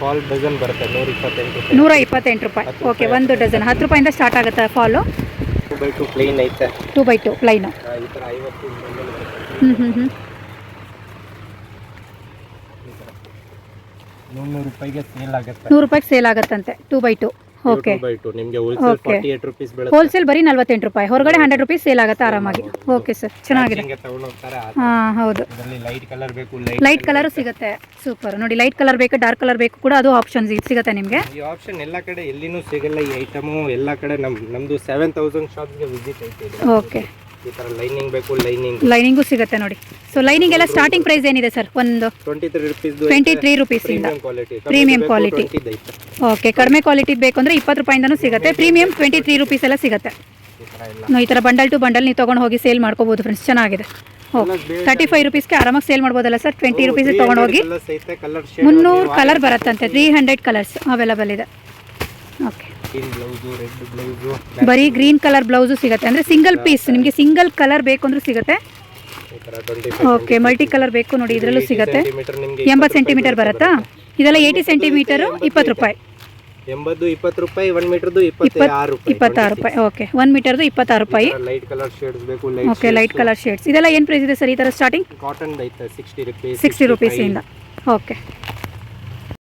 fall dozen ಬರುತ್ತೆ ನೂರ ಇಪ್ಪತ್ತೆಂಟು ರೂಪಾಯಿ. ಓಕೆ ಒಂದು ಡಜನ್ ಹತ್ತು ರೂಪಾಯಿಂದ ಸ್ಟಾರ್ಟ್ ಆಗುತ್ತೆ fall two by two plain ಐತೆ. ಟೂ ಬೈ ಟು ಲೈನು ಹ್ಞೂ ಹ್ಞೂ ಹ್ಞೂ ನೂರು ರೂಪಾಯಿಗೆ ಸೇಲ್ ಆಗುತ್ತೆ. ನೂರು ರೂಪಾಯಿಗೆ sale ಆಗುತ್ತಂತೆ. Two by two okay wholesale ಬರೀ ನಲ್ವತ್ತೆಂಟು ರೂಪಾಯಿ. ಹೊರಗಡೆ ಹಂಡ್ರೆಡ್ ರುಪೀಸ್ ಸೇಲ್ ಆಗುತ್ತೆ ಆರಾಮಾಗಿ. ಓಕೆ ಸರ್ ಚೆನ್ನಾಗಿದೆ. ಹಾಂ ಹೌದು. ಇದರಲ್ಲಿ ಲೈಟ್ ಕಲರ್ ಬೇಕು ಲೈಟ್ ಕಲರು ಸಿಗುತ್ತೆ. ಸೂಪರ್ ನೋಡಿ ಲೈಟ್ ಕಲರ್ ಬೇಕು ಡಾರ್ಕ್ ಕಲರ್ ಬೇಕು ಕೂಡ ಅದು ಆಪ್ಷನ್ ಸಿಗುತ್ತೆ ನಿಮಗೆ. ಈ ಆಪ್ಷನ್ ಎಲ್ಲ ಕಡೆ ಎಲ್ಲಿನೂ ಸಿಗಲ್ಲ ಈ ಐಟಮು ಎಲ್ಲ ಕಡೆ ನಮ್ ನಮ್ದು ಸೆವೆನ್ ತೌಸಂಡ್ ಶಾಪ್ಗೆ ವಿಸಿಟ್ ಐತೆ ಓಕೆ ಈ ಥರ ಲೈನಿಂಗ್ ಬೇಕು ಲೈನಿಂಗ್ ಲೈನಿಂಗು ಸಿಗುತ್ತೆ ನೋಡಿ. ಸೊ ಲೈನಿಂಗ್ ಎಲ್ಲ ಸ್ಟಾರ್ಟಿಂಗ್ ಪ್ರೈಸ್ ಏನಿದೆ ಸರ್ ಒಂದು twenty three rupees twenty three ರುಪೀಸಿಂದ premium quality. Okay ಕಡಿಮೆ ಕ್ವಾಲಿಟಿ ಬೇಕು ಅಂದರೆ ಇಪ್ಪತ್ತು ರೂಪಾಯಿಂದನೂ ಸಿಗುತ್ತೆ. ಪ್ರೀಮಿಯಂ ಟ್ವೆಂಟಿ ತ್ರೀ ರುಪೀಸ್ ಎಲ್ಲ ಸಿಗುತ್ತೆ. ಈ ಥರ ಬಂಡಲ್ ಟು ಬಂಡಲ್ ನೀವು ತೊಗೊಂಡು ಹೋಗಿ ಸೇಲ್ ಮಾಡ್ಕೋಬೋದು ಫ್ರೆಂಡ್ಸ್ ಚೆನ್ನಾಗಿದೆ. ಓಕೆ ತರ್ಟಿ ಫೈವ್ ರುಪೀಸ್ಗೆ ಆರಾಮಾಗಿ ಸೇಲ್ ಮಾಡ್ಬೋದಲ್ಲ ಸರ್ ಟ್ವೆಂಟಿ ರುಪೀಸ್ ತೊಗೊಂಡು ಹೋಗಿ ಮುನ್ನೂರು ಕಲರ್ ಬರುತ್ತಂತೆ. ತ್ರೀ ಹಂಡ್ರೆಡ್ ಕಲರ್ಸ್ ಅವೈಲಬಲ್ ಇದೆ. ಓಕೆ ಬರೀ ಗ್ರೀನ್ ಕಲರ್ ಬ್ಲೌಸು ಸಿಗುತ್ತೆ. ಅಂದರೆ ಸಿಂಗಲ್ ಪೀಸ್ ನಿಮಗೆ ಸಿಂಗಲ್ ಕಲರ್ ಬೇಕು ಅಂದ್ರೆ ಸಿಗುತ್ತೆ. ಓಕೆ ಮಲ್ಟಿ ಕಲರ್ ಬೇಕು ನೋಡಿ ಇದರಲ್ಲೂ ಸಿಗುತ್ತೆ. ಎಂಬತ್ತು ಸೆಂಟಿಮೀಟರ್ ಬರುತ್ತಾ. ಇದೆಲ್ಲ ಏಯ್ಟಿ ಸೆಂಟಿಮೀಟರು ಇಪ್ಪತ್ತು ರೂಪಾಯಿ. ಎಂಬತ್ತು ಇಪ್ಪತ್ತು ರೂಪಾಯಿ ಒನ್ ಮೀಟರ್ದು ಇಪ್ಪತ್ತಾರು ಇಪ್ಪತ್ತಾರು ರೂಪಾಯಿ. ಓಕೆ ಒನ್ ಮೀಟರ್ದು ಇಪ್ಪತ್ತಾರು ರೂಪಾಯಿ. ಲೈಟ್ ಕಲರ್ ಶೇಡ್ಸ್ ಬೇಕು okay light light colour shades ಇದೆಲ್ಲ ಏನು ಪ್ರೈಸ್ ಇದೆ ಸರ್ ಈ ಥರ ಸ್ಟಾರ್ಟಿಂಗ್ ಕಾಟನ್ ಐತೆ ಸಿಕ್ಸ್ಟಿ ರುಪೀಸ್ ಸಿಕ್ಸ್ಟಿ ರುಪೀಸಿಂದ ಓಕೆ